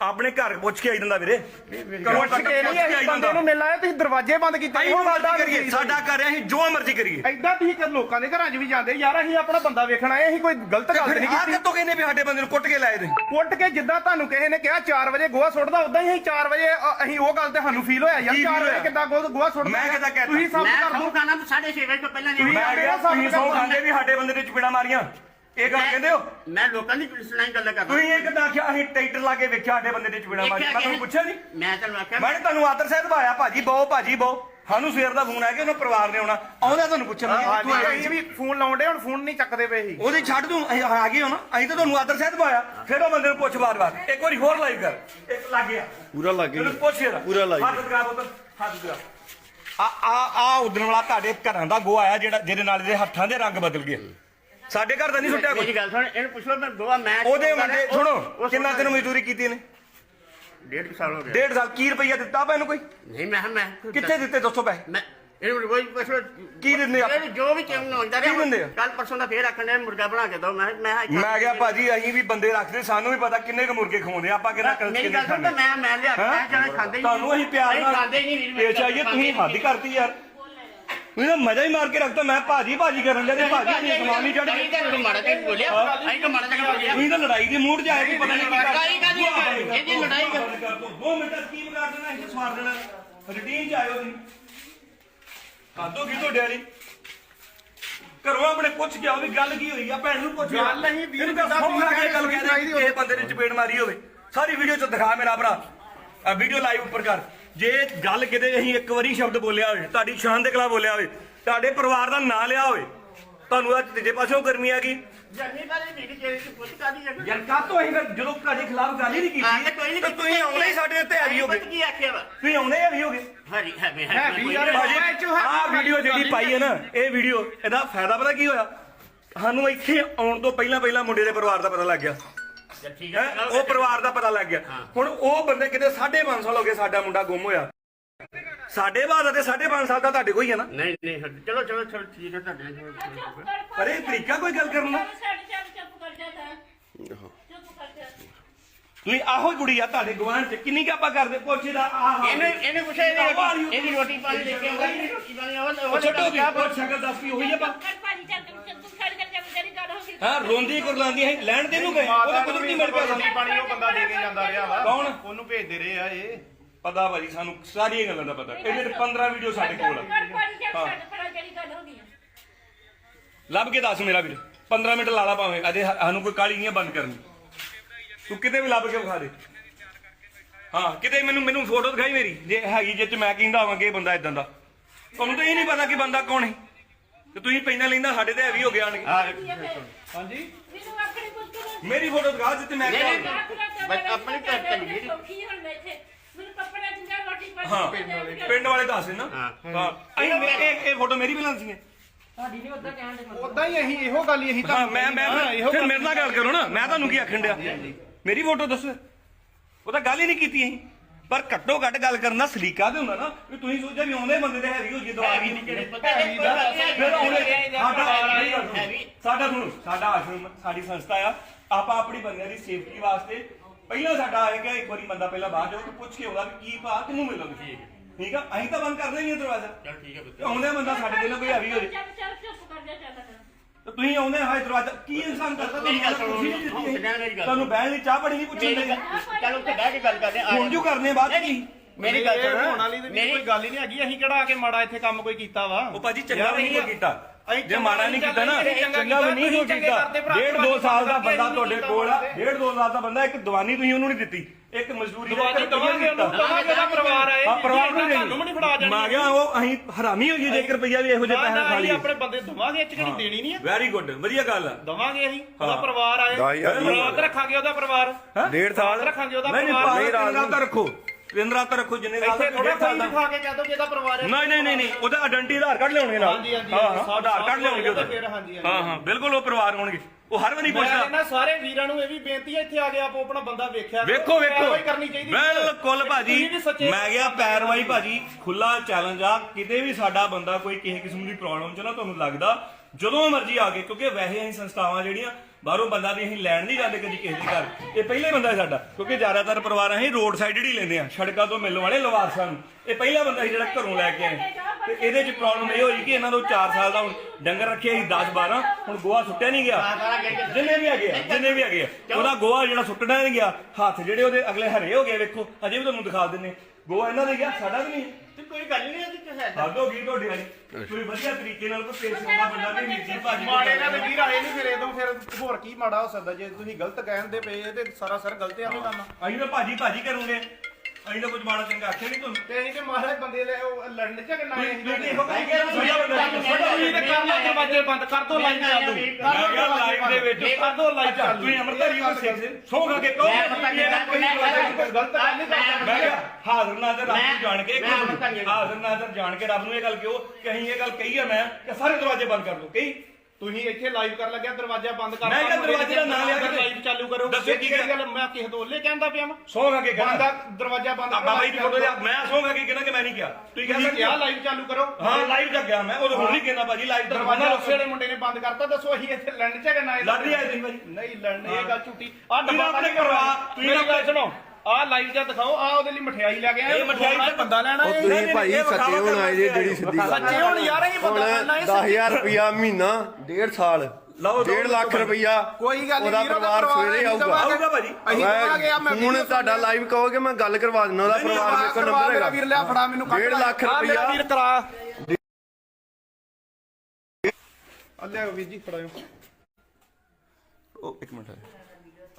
ਆਪਣੇ ਘਰ ਪੁੱਛ ਕੇ ਆਈ ਦਿੰਦਾ ਵੀਰੇ। ਪੁੱਛ ਕੇ ਨਹੀਂ ਅਸੀਂ ਬੰਦੇ ਨੂੰ ਮਿਲ ਆਏ ਤੁਸੀਂ ਦਰਵਾਜ਼ੇ ਬੰਦ ਕੀਤੇ ਅਸੀਂ ਸਾਡਾ ਕਰੀਏ ਸਾਡਾ ਘਰ ਹੈ ਅਸੀਂ ਜੋ ਮਰਜ਼ੀ ਕਰੀਏ। ਐਦਾਂ ਤੁਸੀਂ ਕਿ ਲੋਕਾਂ ਦੇ ਘਰਾਂ 'ਚ ਵੀ ਜਾਂਦੇ ਯਾਰ ਅਸੀਂ ਆਪਣਾ ਬੰਦਾ ਵੇਖਣ ਆਏ ਅਸੀਂ ਕੋਈ ਗਲਤ ਗੱਲ ਨਹੀਂ ਆ ਕੀਤੀ। ਕਿਤੋਂ ਕਹਿੰਦੇ ਵੀ ਸਾਡੇ ਬੰਦੇ ਨੂੰ ਕੁੱਟ ਕੇ ਲਾਏ ਨੇ ਕੁੱਟ ਕੇ ਜਿੱਦਾਂ ਤੁਹਾਨੂੰ ਕਿਸੇ ਨੇ ਕਿਹਾ 4 ਵਜੇ ਗੋਆ ਸੁੱਟਦਾ ਉਦਾਂ ਹੀ ਅਸੀਂ 4 ਵਜੇ ਅਸੀਂ ਉਹ ਗੱਲ ਤੇ ਸਾਨੂੰ ਫੀਲ ਹੋਇਆ ਯਾਰ ਕੀ 4 feel ਵਜੇ? ਕਿੱਦਾਂ ਗੋ- ਗੋਆ ਸੁੱਟਦਾ ਮੈਂ ਕਿੱਦਾਂ ਕਹਿ? ਤੁਸੀਂ ਸਭ ਕਰ ਦੋ। ਖਾਣਾ 6:30 ਵਜੇ ਤੋਂ ਪਹਿਲਾਂ ਨਹੀਂ ਮੈਂ ਕਿਹਾ ਤੁਸੀਂ ਸੌ ਖਾਂਦੇ ਵੀ ਸਾਡੇ ਬੰਦੇ ਦੇ ਚਪੇੜਾ ਮਾਰੀਆਂ। ਇਹ ਗੱਲ ਕਹਿੰਦੇ ਹੋ? ਮੈਂ ਲੋਕਾਂ ਦੀ ਸੁਣਾਈ ਗੱਲ ਕਰਦਾ। ਤੁਸੀਂ ਇੱਕ ਤਾਂ ਆਖਿਆ ਅਸੀਂ ਟਰੈਕਟਰ ਲਾ ਕੇ ਵੇਖਿਆ ਸਾਡੇ ਬੰਦੇ ਦੇ ਚਪੇੜਾ ਮਾਰੀਆਂ। ਮੈਂ ਤੁਹਾਨੂੰ ਪੁੱਛਿਆ ਨਹੀਂ ਮੈਂ ਤੈਨੂੰ ਆਖਿਆ ਮੈਂ ਤੁਹਾਨੂੰ ਆਦਰ ਸਾਹਿਬ ਆਇਆ ਭਾਜੀ ਬਹੁ ਭਾਜੀ ਬਹੁ। ਸਾਨੂੰ ਸਵੇਰ ਦਾ ਫੋਨ ਆਇਆ ਕਿ ਉਹਨਾਂ ਪਰਿਵਾਰ ਨੇ ਆਉਣਾ। ਆਉਂਦਾ ਤੁਹਾਨੂੰ ਪੁੱਛਣ ਤੂੰ ਆਇਆ ਅਸੀਂ ਵੀ ਫੋਨ ਲਾਉਂਦੇ ਹੁਣ ਫੋਨ ਨਹੀਂ ਚੱਕਦੇ ਪਏ ਸੀ ਉਹਦੀ ਛੱਡ ਦੂੰ ਅਸੀਂ ਆ ਗਏ ਹੋ ਨਾ ਅਸੀਂ ਤਾਂ ਤੁਹਾਨੂੰ ਆਦਰ ਸਾਹਿਬ ਆਇਆ। ਫਿਰ ਉਹ ਬੰਦੇ ਨੂੰ ਪੁੱਛ ਬਾਰ-ਬਾਰ ਇੱਕ ਵਾਰੀ ਹੋਰ ਲਾਈਵ ਕਰ। ਇੱਕ ਲੱਗ ਗਿਆ। ਪੂਰਾ ਲੱਗ ਗਿਆ। ਪੁੱਛ ਇਹਦਾ ਪੂਰਾ ਲਾਈਵ ਹੱਥ ਦਿਖਾ ਪੁੱਤ ਹੱਥ ਦਿਖਾ ਆ ਆ ਆ ਉਦਣ ਵਾਲਾ ਤੁਹਾਡੇ ਘਰਾਂ ਦਾ ਗੋ ਆਇਆ ਜਿਹੜਾ ਜਿਹਦੇ ਨਾਲ ਇਹਦੇ ਹੱਥਾਂ ਦੇ ਰੰਗ ਬਦਲ ਗਏ। ਸਾਡੇ ਘਰ ਦਾ ਨਹੀਂ ਸੁੱਟਿਆ ਕੋਈ। ਮੇਰੀ ਗੱਲ ਸੁਣ ਇਹਨੂੰ ਪੁੱਛ ਲਓ ਮੈਂ ਦੋਆ ਮੈਂ ਉਹਦੇ ਮੁੰਡੇ ਸੁਣੋ ਕਿੰਨਾ ਤੈਨੂੰ ਮਜ਼ਦੂਰੀ ਕੀਤੀ ਨੇ ਡੇਢ ਕੁ ਸਾਲ ਹੋ ਗਿਆ। ਡੇਢ ਸਾਲ ਕੀ ਰੁਪਈਆ ਦਿੱਤਾ ਪਾ ਇਹਨੂੰ ਕੋਈ? ਨਹੀਂ ਮੈਂ ਮੈਂ ਕਿੱਥੇ ਦਿੱਤੇ ਦੱਸੋ ਪੈਸੇ? ਮੈਂ ਇਹਨੂੰ ਰੋਜ਼ ਪੁੱਛ ਲਓ ਕੀ ਦਿੰਦੇ ਆ? ਇਹਨੂੰ ਜੋ ਵੀ ਚੰਨ ਹੁੰਦਾ ਕੀ ਦਿੰਦੇ ਆ? ਕੱਲ ਪਰਸੋਂ ਦਾ ਫੇਰ ਆਖਣ ਦੇ ਮੁਰਗਾ ਬਣਾ ਕੇ ਦੋ ਮੈਂ ਮੈਂ ਕਿਹਾ ਮੈਂ ਕਿਹਾ ਭਾਜੀ ਅਸੀਂ ਵੀ ਬੰਦੇ ਰੱਖਦੇ ਸਾਨੂੰ ਵੀ ਪਤਾ ਕਿੰਨੇ ਕੁ ਮੁਰਗੇ ਖਵਾਉਂਦੇ ਆ, ਆਪਾਂ ਕਿਹੜਾ ਮੇਰੀ ਗੱਲ ਸੁਣ ਮੈਂ ਮੈਂ ਲਿਆ? ਮੈਂ ਜਣਾ ਖਾਂਦੇ ਹੀ ਤੁਹਾਨੂੰ ਅਸੀਂ ਪਿਆਰ ਨਾਲ ਖਾਂਦੇ ਹੀ ਨਹੀਂ ਪੇਸ਼ ਆਈਏ ਤੁਸੀਂ ਹੱਦ ਕਰਤੀ ਯਾਰ। ਤੁਸੀਂ ਤਾਂ ਮਜ਼ਾ ਹੀ ਮਾਰ ਕੇ ਰੱਖਤਾ ਮੈਂ ਭਾਜੀ ਭਾਜੀ ਕਰਨ ਲੱਗੇ ਭਾਜੀ ਨਹੀਂ ਸਮਾਨ ਨਹੀਂ ਚੜ ਨਹੀਂ ਤਾਂ ਮਾੜਾ ਜਿਹਾ ਬੋਲਿਆ? ਅਸੀਂ ਤਾਂ ਮਾੜਾ ਜਿਹਾ ਬੋਲਿਆ ਤੁਸੀਂ ਤਾਂ ਲੜਾਈ ਦੀ ਮੂਡ 'ਚ ਆਏ ਕਿ ਪਤਾ ਨਹੀਂ ਕੀ ਲੜਾਈ ਕਾਹਦੀ ਹੈ? ਇਹਦੀ ਲੜਾਈ ਕਰ- ਕਰ ਦੋ 2 ਮਿੰਟ ਕੀ ਵਿਗਾੜ ਦੇਣਾ ਇਹ ਸਵਾਰ ਦੇਣਾ। ਰੂਟੀਨ 'ਚ ਆਇਓ ਤੁਸੀਂ। ਕਾਦੋ ਕੀ ਤੁਹਾਡੇ ਵਾਲੀ? ਘਰੋਂ ਆਪਣੇ ਪੁੱਛ ਕੇ ਆਓ ਵੀ ਗੱਲ ਕੀ ਹੋਈ ਆ ਭੈਣ ਨੂੰ ਪੁੱਛ ਗੱਲ ਅਸੀਂ ਵੀਰ ਇਹਨੂੰ ਜਿੱਦਾਂ ਫੋਨ ਲਾ ਕੇ ਗੱਲ ਸੁਣਾਈ ਕਹਿੰਦੇ ਦੀ ਕਿ ਇਹ ਬੰਦੇ ਨੇ ਚਪੇੜ ਮਾਰੀ ਹੋਵੇ। ਸਾਰੀ ਵੀਡੀਓ 'ਚ ਦਿਖਾ ਮੇਰਾ ਭਰਾ। ਆ ਵੀਡੀਓ ਲਾਈਵ ਉੱਪਰ ਕਰ। ਜੇ ਗੱਲ ਕਿਤੇ ਅਸੀਂ ਇੱਕ ਵਾਰੀ ਸ਼ਬਦ ਬੋਲਿਆ ਹੋਵੇ ਤੁਹਾਡੀ ਸ਼ਾਨ ਦੇ ਖਿਲਾਫ ਬੋਲਿਆ ਹੋਵੇ ਤੁਹਾਡੇ ਪਰਿਵਾਰ ਦਾ ਨਾਂ ਲਿਆ ਹੋਵੇ ਤੁਹਾਨੂੰ ਅੱਜ ਤੀਜੇ ਪਾਸਿਓਂ ਗਰਮੀ ਆ ਗਈ। ਜੰਨੀ ਬਾਰੇ ਮੇਰੀ ਜਿਹੜੀ ਸੀ ਪੁੱਛ ਕਾਦੀ ਜਗ ਯਾਰ ਕਾਤੋਂ ਅਸੀਂ ਫਿਰ ਜਦੋਂ ਤੁਹਾਡੇ ਖਿਲਾਫ ਗੱਲ ਹੀ ਨਹੀਂ ਤੇ ਕੀਤੀ ਕੋਈ ਨਹੀਂ ਤਾਂ ਤੁਸੀਂ ਆਉਣੇ ਹੀ ਸਾਡੇ ਉੱਤੇ ਹੈਵੀ ਹੋ ਗਏ। ਕੀ ਆਖਿਆ ਵਾ? ਤੁਸੀਂ ਆਉਣੇ ਹੈਵੀ ਹੋ ਗਏ। ਹਰੀ ਹੈ ਮੈਂ ਹੈਵੀ ਯਾਰ। ਭਾਜੀ ਆਹ ਵੀਡੀਓ ਜਿਹੜੀ ਪਾਈ ਹੈ ਨਾ ਇਹ ਵੀਡੀਓ ਇਹਦਾ ਫਾਇਦਾ ਪਤਾ ਕੀ ਹੋਇਆ? ਸਾਨੂੰ ਇੱਥੇ ਆਉਣ ਤੋਂ ਪਹਿਲਾਂ ਪਹਿਲਾਂ ਮੁੰਡੇ ਦੇ ਪਰਿਵਾਰ ਦਾ ਪਤਾ ਲੱਗ ਗਿਆ। ਠੀਕ ਹੈਂ? ਉਹ ਪਰਿਵਾਰ ਦਾ ਪਤਾ ਲੱਗ ਗਿਆ। ਹੁਣ ਉਹ ਬੰਦੇ ਕਿਤੇ 5.5 ਸਾਲ ਹੋ ਗਏ ਸਾਡਾ ਮੁੰਡਾ ਗੁੰਮ ਹੋਇਆ। ਸਾਡੇ ਬਾਅਦ ਅਤੇ 5.5 ਸਾਲ ਦਾ ਤੁਹਾਡੇ ਕੋਈ ਹੈ ਨਾ? ਨਹੀਂ ਨਹੀਂ ਚਲੋ ਚਲੋ ਚਲੋ ਠੀਕ ਹੈ ਤੁਹਾਡੇ ਪਰ ਇਹ ਤਰੀਕਾ ਕੋਈ ਗੱਲ ਕਰਨ ਦਾ? ਤੁਸੀਂ ਆਹੋ ਕੁੜੀ ਆ ਤੁਹਾਡੇ ਗਵਾਂਢ ਚ ਕਿੰਨੀ ਕੁ ਆਪਾਂ ਕਰਦੇ? ਪੁੱਛਦਾ ਆਹ ਇਹਨੇ ਇਹਨੇ ਪੁੱਛਿਆ ਇਹਦੀ ਰੋਟੀ ਇਹਦੀ ਰੋਟੀ ਪਾਣੀ ਲੈ ਕੇ ਆਉਂਦਾ ਰੋਟੀ ਪਾਣੀ ਉਹ ਛੱਡੋ ਵੀ ਪੁੱਛ ਸ਼ਕਲ ਦੱਸ ਕੀ ਹੋਈ ਆਪਾਂ ਹਾਂ ਰੋਂਦੀ ਕੁਰਲਾਂਦੀ ਹੈ ਲੈਣ ਦੇ ਨੂੰ ਗਏ ਉਹ ਤਾਂ ਕੁਦਰਤੀ ਮਿਲ ਪਿਆ ਸਾਨੂੰ। ਪਾਣੀ ਉਹ ਬੰਦਾ ਦੇ ਕੇ ਜਾਂਦਾ ਰਿਹਾ ਵਾ। ਕੌਣ? ਉਹਨੂੰ ਭੇਜਦੇ ਰਹੇ ਆ ਇਹ। ਪਤਾ ਭਾਜੀ ਸਾਨੂੰ ਸਾਰੀਆਂ ਗੱਲਾਂ ਦਾ ਪਤਾ। ਇਹਦੇ ਤੇ 15 ਵੀਡੀਓ ਸਾਡੇ ਕੋਲ ਆ। ਲੱਭ ਕੇ ਦੱਸ ਮੇਰਾ ਵੀਰ 15 ਮਿੰਟ ਲਾਲਾ ਭਾਵੇਂ ਅਜੇ ਸਾਨੂੰ ਕੋਈ ਕਾਲੀ ਨਹੀਂ ਬੰਦ ਕਰਨੀ। ਤੂੰ ਕਿਤੇ ਵੀ ਲੱਭ ਕੇ ਵਿਖਾ ਦੇ। ਹਾਂ ਕਿਤੇ ਮੈਨੂੰ ਮੈਨੂੰ ਫੋਟੋ ਦਿਖਾਈ ਮੇਰੀ। ਜੇ ਹੈਗੀ ਜੇ ਚ ਮੈਂ ਕਹਿੰਦਾ ਹਾਂ ਕਿ ਇਹ ਬੰਦਾ ਇਦਾਂ ਦਾ। ਤੁਹਾਨੂੰ ਤਾਂ ਇਹ ਨਹੀਂ ਪਤਾ ਕਿ ਬੰਦਾ ਕੌਣ ਹੈ। ਤੇ ਤੁਸੀਂ ਪੈਣਾ ਲੈਂਦਾ ਸਾਡੇ ਤੇ ਹੈਵੀ ਹੋ ਗਿਆ ਆਣ ਹਾਂਜੀ? ਮੇਰੀ ਫੋਟੋ ਦਿਖਾ ਜਿੱਤੇ ਮੈਂ ਨਹੀਂ, ਕਿਹਾ ਨਹੀਂ। ਬਸ ਆਪਣੀ ਘਰ ਚੱਲੀ ਗਈ। ਹਾਂ। ਪਿੰਡ ਵਾਲੇ ਦੱਸ ਦੇਣਾ ਹਾਂ। ਇਹ ਇਹ ਫੋਟੋ ਮੇਰੀ ਵੀ ਲਾਂਦੀ ਹੈ। ਉਦਾਂ ਹੀ ਅਸੀਂ ਇਹੋ ਗੱਲ ਹੀ ਅਸੀਂ ਹਾਂ ਮੈਂ ਮੈਂ ਹਾਂ, ਇਹੋ ਫਿਰ ਮੇਰੇ ਨਾਲ ਗੱਲ ਕਰੋ ਨਾ। ਮੈਂ ਤੁਹਾਨੂੰ ਕੀ ਆਖਣ ਡਿਆ? ਮੇਰੀ ਫੋਟੋ ਦੱਸੋ। ਉਹ ਤਾਂ ਗੱਲ ਹੀ ਨਹੀਂ ਕੀਤੀ ਅਸੀਂ। ਪਰ ਘੱਟੋ ਘੱਟ ਗੱਲ ਕਰਨ ਦਾ ਸਲੀਕਾ ਤੇ ਹੁੰਦਾ ਨਾ ਵੀ ਤੁਸੀਂ ਸੋਚਿਆ ਵੀ ਆਉਂਦੇ ਬੰਦੇ ਦੇ ਹੈਵੀ ਹੋ ਜੀ ਦਵਾ ਵੀ ਜਿਹੜੇ ਪਤਾ ਨਹੀਂ ਫਿਰ ਉਹਨੇ ਸਾਡਾ ਹੈਵੀ। ਸਾਡਾ ਸੁਣੋ ਸਾਡਾ ਆਸ਼ਰਮ ਸਾਡੀ ਸੰਸਥਾ ਆ। ਆਪਾਂ ਆਪਣੀ ਬੰਦਿਆਂ ਦੀ ਸੇਫਟੀ ਵਾਸਤੇ ਪਹਿਲਾਂ ਸਾਡਾ ਆਏਗਾ ਇੱਕ ਵਾਰੀ ਬੰਦਾ ਪਹਿਲਾਂ ਬਾਹਰ ਜਾਓ ਤੇ ਪੁੱਛ ਕੇ ਆਉਂਦਾ ਵੀ ਕੀ ਭਾ ਕਿਹਨੂੰ ਮਿਲਣ ਠੀਕ ਠੀਕ ਆ? ਅਸੀਂ ਤਾਂ ਬੰਦ ਕਰਦੇ ਨਹੀਂ ਇਹ ਦਰਵਾਜ਼ਾ। ਚਲ ਠੀਕ ਹੈ ਤੇ ਆਉਂਦੇ ਬੰਦਾ ਸਾਡੇ ਦੇ ਨਾਲ ਕੋਈ ਹੈਵੀ ਹੋ ਜੇ। ਤੇ ਤੁਸੀਂ ਆਉਂਦੇ ਹਾਂ ਦਰਵਾਜ਼ਾ ਕੀ ਇਨਸਾਨ ਕਰਦਾ ਮੇਰੀ ਗੱਲ ਸੁਣੋ, ਤੁਸੀਂ ਨਹੀਂ ਦਿੱਤੀ ਹੁਣ ਸਿੱਧਾ ਮੇਰੀ ਗੱਲ ਤੁਹਾਨੂੰ ਬਹਿਣ ਲਈ ਚਾਹ ਪਾਣੀ ਨਹੀਂ ਪੁੱਛੀ ਮੇਰੀ ਚਲ ਉੱਥੇ ਬਹਿ ਕੇ ਗੱਲ ਕਰਦੇ ਹੁਣ ਜੋ ਕਰਨੇ ਬਾਅਦ ਕੀ? ਮੇਰੀ ਗੱਲ ਇਹ ਸੁਣ। ਹੋਣ ਵਾਲੀ ਤੇ ਮੇਰੀ ਕੋਈ ਗੱਲ ਹੀ ਨਹੀਂ ਹੈਗੀ। ਅਸੀਂ ਕਿਹੜਾ ਆ ਕੇ ਮਾੜਾ ਇੱਥੇ ਕੰਮ ਕੋਈ ਕੀਤਾ ਵਾ? ਉਹ ਭਾਜੀ ਚੰਗਾ ਯਾਰ ਵੀ ਨਹੀਂ ਅਸੀਂ- ਕੀਤਾ। ਅਸੀਂ ਜੇ ਚੰਗਾ ਮਾੜਾ ਨਹੀਂ ਕੀਤਾ ਨਾ। ਚੰਗਾ ਵੀ ਨਹੀਂ ਕੀਤਾ, ਕੀਤਾ। ਕਰਦੇ ਭਰਾ ਡੇਢ ਦੋ ਸਾਲ ਦਾ ਬੰਦਾ ਤੁਹਾਡੇ ਕੋਲ ਆ। ਡੇਢ ਦੋ ਸਾਲ ਦਾ ਬੰਦਾ ਇੱਕ ਦਵਾਨੀ ਤੁਸੀਂ ਉਹਨੂੰ ਨਹੀਂ ਦਿੱਤੀ। ਇੱਕ ਮਜ਼ਦੂਰੀ ਦਾ ਦਵਾਜੀ ਦਵਾਂਗੇ ਉਹਨੂੰ। ਦਵਾਂਗੇ ਉਹਦਾ ਪਰਿਵਾਰ ਆਏ ਹਾਂ ਪਰਿਵਾਰ ਨੂੰ ਤੁਹਾਨੂੰ ਵੀ ਨਹੀਂ ਫੜਾ ਜਾਣੀ ਮੈਂ ਕਿਹਾ ਉਹ ਅਸੀਂ ਹਰਾਮੀ ਹੋਈਏ ਜੇ 1 ਰੁਪਈਆ ਵੀ ਇਹੋ ਜਿਹੇ ਪੈਸੇ ਖਾ ਅਸੀਂ ਲਈਏ। ਆਪਣੇ ਬੰਦੇ ਦਵਾਂਗੇ ਚ ਕਿਹੜੀ ਦੇਣੀ ਨਹੀਂ ਆ। ਵੈਰੀ ਗੁੱਡ ਵਧੀਆ ਗੱਲ ਆ। ਦਵਾਂਗੇ ਅਸੀਂ ਉਹਦਾ ਹਾਂ। ਪਰਿਵਾਰ ਆਏ ਰਾਤ ਰੱਖਾਂਗੇ ਉਹਦਾ ਪਰਿਵਾਰ। ਹੈਂ? ਡੇਢ ਸਾਲ। ਰੱਖਾਂਗੇ ਉਹਦਾ ਨਹੀਂ ਨਹੀਂ ਪਰਿਵਾਰ। ਨਹੀਂ ਰਾਤ ਰੱਖੋ। ਤਿੰਨ ਰਾਤਾਂ ਰੱਖੋ ਜਿੰਨੇ ਰਾਤ ਇੱਥੇ ਦਾ ਥੋੜਾ ਦਾ ਦਿਖਾ ਕੇ ਕਹਿ ਦੋ ਕਿ ਇਹਦਾ ਪਰਿਵਾਰ ਹੈ। ਨਹੀਂ ਨਹੀਂ ਨਹੀਂ ਨਹੀਂ ਉਹਦਾ ਆਇਡੈਂਟੀ ਆਧਾਰ ਕਾਰਡ ਲਿਆਉਣਗੇ ਨਾਲ। ਹਾਂਜੀ, ਹਾਂਜੀ, ਹਾਂ ਹਾਂ ਆਧਾਰ ਕਾਰਡ ਲਿਆਉਣਗੇ ਉਹਦਾ। ਹਾਂ ਹਾਂ ਬਿਲਕੁਲ ਉਹ ਪਰਿਵਾਰ ਹੋਣਗੇ। ਉਹ ਹਰ ਵਾਰੀ ਮੈਂ ਪੁੱਛਦਾ। ਕਹਿੰਦਾ ਸਾਰੇ ਵੀਰਾਂ ਨੂੰ ਇਹ ਵੀ ਬੇਨਤੀ ਹੈ ਇੱਥੇ ਆ ਕੇ ਆਪੋ ਆਪਣਾ ਬੰਦਾ ਵੇਖਿਆ ਕਰੋ। ਵੇਖੋ ਵੇਖੋ। ਕਾਰਵਾਈ ਕਰਨੀ ਚਾਹੀਦੀ ਹੈ। ਬਿਲਕੁਲ ਭਾਜੀ। ਤੁਸੀਂ ਵੀ ਸੱਚੇ ਮੈਂ ਗਿਆ ਪੈਰਵਾਈ ਭਾਜੀ। ਖੁੱਲਾ ਚੈਲੰਜ ਆ। ਕਿਤੇ ਵੀ ਸਾਡਾ ਬੰਦਾ ਕੋਈ ਕਿਸੇ ਕਿਸਮ ਦੀ ਪ੍ਰੋਬਲਮ ਚ ਨਾ ਤੁਹਾਨੂੰ ਲੱਗਦਾ ਜਦੋਂ ਮਰਜ਼ੀ ਆ ਕੇ ਕਿਉਂਕਿ ਵੈਸੇ ਅਸੀਂ ਸੰਸਥਾਵਾਂ ਜਿਹੜੀਆਂ ਬਾਹਰੋਂ ਬੰਦਾ ਵੀ ਅਸੀਂ ਲੈਣ ਨਹੀਂ ਜਾਂਦੇ ਕਦੀ ਕਿਸੇ ਦੇ ਘਰ। ਇਹ ਪਹਿਲੇ ਬੰਦਾ ਹੈ ਸਾਡਾ ਕਿਉਂਕਿ ਜ਼ਿਆਦਾਤਰ ਪਰਿਵਾਰ ਅਸੀਂ ਰੋਡ ਸਾਈਡ ਹੀ ਲੈਂਦੇ ਆ ਸੜਕਾਂ ਤੋਂ ਮਿਲਣ ਵਾਲੇ ਲਵਾਰਸਾਂ ਨੂੰ। ਇਹ ਪਹਿਲਾ ਬੰਦਾ ਸੀ ਜਿਹੜਾ ਘਰੋਂ ਲੈ ਕੇ ਆਏ। ਤੇ ਇਹਦੇ ਚ ਪ੍ਰੋਬਲਮ ਇਹ ਹੋਈ ਕਿ ਇਹਨਾਂ ਤੋਂ 4 ਸਾਲ ਦਾ ਹੁਣ ਡੰਗਰ ਰੱਖਿਆ ਸੀ 10 12 ਹੁਣ ਗੋਹਾ ਸੁੱਟਿਆ ਨਹੀਂ ਗਿਆ। ਜਿੰਨੇ ਵੀ ਹੈਗੇ ਆ ਜਿੰਨੇ ਵੀ ਹੈਗੇ ਆ ਉਹਦਾ ਗੋਹਾ ਜਿਹੜਾ ਸੁੱਟਣਾ ਨਹੀਂ ਗਿਆ ਹੱਥ ਜਿਹੜੇ ਉਹਦੇ ਅਗਲੇ ਹਰੇ ਹੋ ਗਏ ਵੇਖੋ ਅਜੇ ਵੀ ਤੁਹਾਨੂੰ ਦਿਖਾ ਦਿੰਨੇ ਗੋਹਾ ਇਹਨਾਂ ਦਾ ਗਿਆ ਸਾਡਾ ਵੀ ਨਹੀਂ। ਤੇ ਕੋਈ ਗੱਲ ਨਹੀਂ ਇਹਦੀ ਤੇ ਹੈ। ਹੱਦ ਹੋ ਗਈ ਤੁਹਾਡੇ ਵਾਲੀ। ਕੋਈ ਵਧੀਆ ਤਰੀਕੇ ਨਾਲ ਕੋਈ ਪੇਸ਼ ਹੋਣਾ ਬੰਦਾ ਵੀ ਨਹੀਂ ਜੀ ਭਾਜੀ ਮਾੜੇ ਨਾਲ ਵੀਰ ਆਏ ਨਹੀਂ ਫਿਰ ਇਦੋਂ ਫਿਰ ਹੋਰ ਕੀ ਮਾੜਾ ਹੋ ਸਕਦਾ ਜੇ ਤੁਸੀਂ ਗਲਤ ਕਹਿੰਦੇ ਪਏ ਤੇ ਸਾਰਾ ਸਰ ਗਲਤ ਆ ਕੰਮ ਅਸੀਂ ਤਾਂ ਭਾਜੀ ਭਾਜੀ ਕਰੂਗੇ। ਅਸੀਂ ਤਾਂ ਕੁਝ ਮਾੜਾ ਚੰਗਾ ਆਖਿਆ ਨਹੀਂ ਤੁਹਾਨੂੰ। ਤੇ ਅਸੀਂ ਤੇ ਮਹਾਰਾਜ ਬੰਦੇ ਲੈ ਉਹ ਲੜਨ ਝਗੜਨਾ ਹੈ ਤੁਸੀਂ ਦੇਖੋ ਭਾਈ ਵਧੀਆ ਬੰਦਾ ਜੀ। ਤੁਸੀਂ ਤੇ ਕਰ ਲਓ ਦਰਵਾਜ਼ੇ ਬੰਦ ਕਰ ਦੋ ਲਾਈਨ ਚਾਲੂ। ਮੈਂ ਕਿਹਾ ਲਾਈਵ ਦੇ ਵਿੱਚ ਕਰ ਦੋ ਲਾਈਨ ਅੱਛਾ ਚਾਲੂ। ਤੁਸੀਂ ਅਮਰਤਾਰੀ ਨੂੰ ਸਿੱਖ ਸੌਂ ਖਾ ਕੇ ਕਹੋ ਮੈਂ ਪਤਾ ਨਹੀਂ, ਮੈਂ- ਕੋਈ ਗਲਤ ਕੰਮ ਨਹੀਂ ਕਰਦਾ ਮੈਂ ਕਿਹਾ ਹਾਜ਼ਰ ਨਾਜ਼ਰ ਰੱਬ ਨੂੰ ਜਾਣ ਕੇ ਹਾਜ਼ਰ ਨਾਜ਼ਰ ਜਾਣ ਕੇ ਰੱਬ ਨੂੰ ਇਹ ਗੱਲ ਕਿਉਂ ਕਿ ਅਸੀਂ ਇਹ ਗੱਲ ਕਹੀ ਆ ਮੈਂ ਕਿ ਸਾਰੇ ਦਰਵਾਜ਼ੇ ਬੰਦ ਕਰ ਦੋ। ਕਹੀ? ਤੁਸੀਂ ਇੱਥੇ ਲਾਈਵ ਕਰ ਲੱਗਿਆ ਦਰਵਾਜ਼ਾ ਬੰਦ ਕਰ ਮੈਂ ਕਿਹਾ ਦਰਵਾਜ਼ੇ ਦਾ ਨਾਂ ਲਿਆ ਕੇ ਲਾਈਵ ਚਾਲੂ ਕਰੋ। ਦੱਸੋ ਕੀ ਗੱਲ ਮੈਂ ਕਿਸੇ ਦੋਲੇ ਕਹਿੰਦਾ ਪਿਆ ਮੈਂ ਸੌਂ ਖਾ ਕੇ ਕਹਿੰਦਾ ਆ, ਦਰਵਾਜ਼ਾ ਬੰਦ ਆ ਬਾਬਾ ਜੀ ਦੀ ਫੋਟੋ ਲਿਆ। ਮੈਂ ਸੌਂ ਖਾ ਕੇ ਕਹਿੰਦਾ ਕਿ ਮੈਂ ਨਹੀਂ ਕਿਹਾ। ਤੁਸੀਂ ਕਹਿੰਦੇ ਕਿਹਾ ਲਾਈਵ ਚਾਲੂ ਕਰੋ। ਹਾਂ ਲਾਈਵ ਜਾ ਗਿਆ ਮੈਂ ਉਹ ਹੁਣ ਨਹੀਂ ਕਹਿੰਦਾ ਭਾਜੀ ਲਾਈਵ ਤਾਂ ਦਰਵਾਜ਼ਾ ਉਸੇ ਵਾਲੇ ਮੁੰਡੇ ਨੇ ਬੰਦ ਕਰਤਾ ਦੱਸੋ ਅਸੀਂ ਇੱਥੇ ਲੜਨ ਝਗੜਨਾ ਆਏ ਲੜ ਰਹੀ ਤੁਸੀਂ ਭਾਜੀ। ਨਹੀਂ ਲੜਨ ਇਹ ਗੱਲ ਝੂਠੀ। ਆ ਡੱਬਾ ਆਪਣੇ ਪਰਿਵਾਰ- ਤੁਸੀਂ ਆਪਣੇ- ਸੁਣੋ। ਆ ਲਾਈਵ ਜਾਂ ਦਿਖਾਓ ਆ ਉਹਦੇ ਲਈ ਮਠਿਆਈ ਲੈ ਕੇ ਆਏ ਇਹ ਮਠਿਆਈ ਤਾਂ ਬੰਦਾ ਲੈਣਾ ਉਹ ਤੁਸੀਂ ਭਾਈ ਸੱਚੇ ਹੁਣ ਆਏ ਜੇ ਜਿਹੜੀ ਸਿੱਧੀ ਗੱਲ ਸੱਚੇ ਹੁਣ ਯਾਰ ਇਹ ਬੰਦਾ ਲੈਣਾ ਹੈ 10000 ਰੁਪਿਆ ਮਹੀਨਾ ਡੇਢ ਸਾਲ। ਲਓ, ਲਓ, 1.5 ਲੱਖ। ਰੁਪਿਆ ਕੋਈ ਗੱਲ ਨਹੀਂ ਉਹਦਾ ਵੀਰ, ਉਹਦਾ ਪਰਿਵਾਰ ਸਵੇਰੇ ਆਊਗਾ। ਆਊਗਾ ਭਾਜੀ। ਅਸੀਂ ਆ ਮੈਂ ਮੈਂ ਹੁਣ ਤੁਹਾਡਾ ਲਾਈਵ ਕਹੋਗੇ ਮੈਂ ਗੱਲ ਕਰਵਾ ਦਿੰਦਾ ਉਹਦਾ ਪਰਿਵਾਰ ਮੇਰੇ ਕੋਲ ਨੰਬਰ ਹੈਗਾ ਵੀਰ ਲਿਆ ਫੜਾ ਮੈਨੂੰ ਕੱਢ 1.5 ਲੱਖ ਆ ਮੇਰਾ ਰੁਪਇਆ। ਵੀਰ ਕਰਾ ਲਿਆਓ ਵੀਰ ਜੀ ਫੜਾਓ ਉਹ ਇੱਕ ਮਿੰਟ।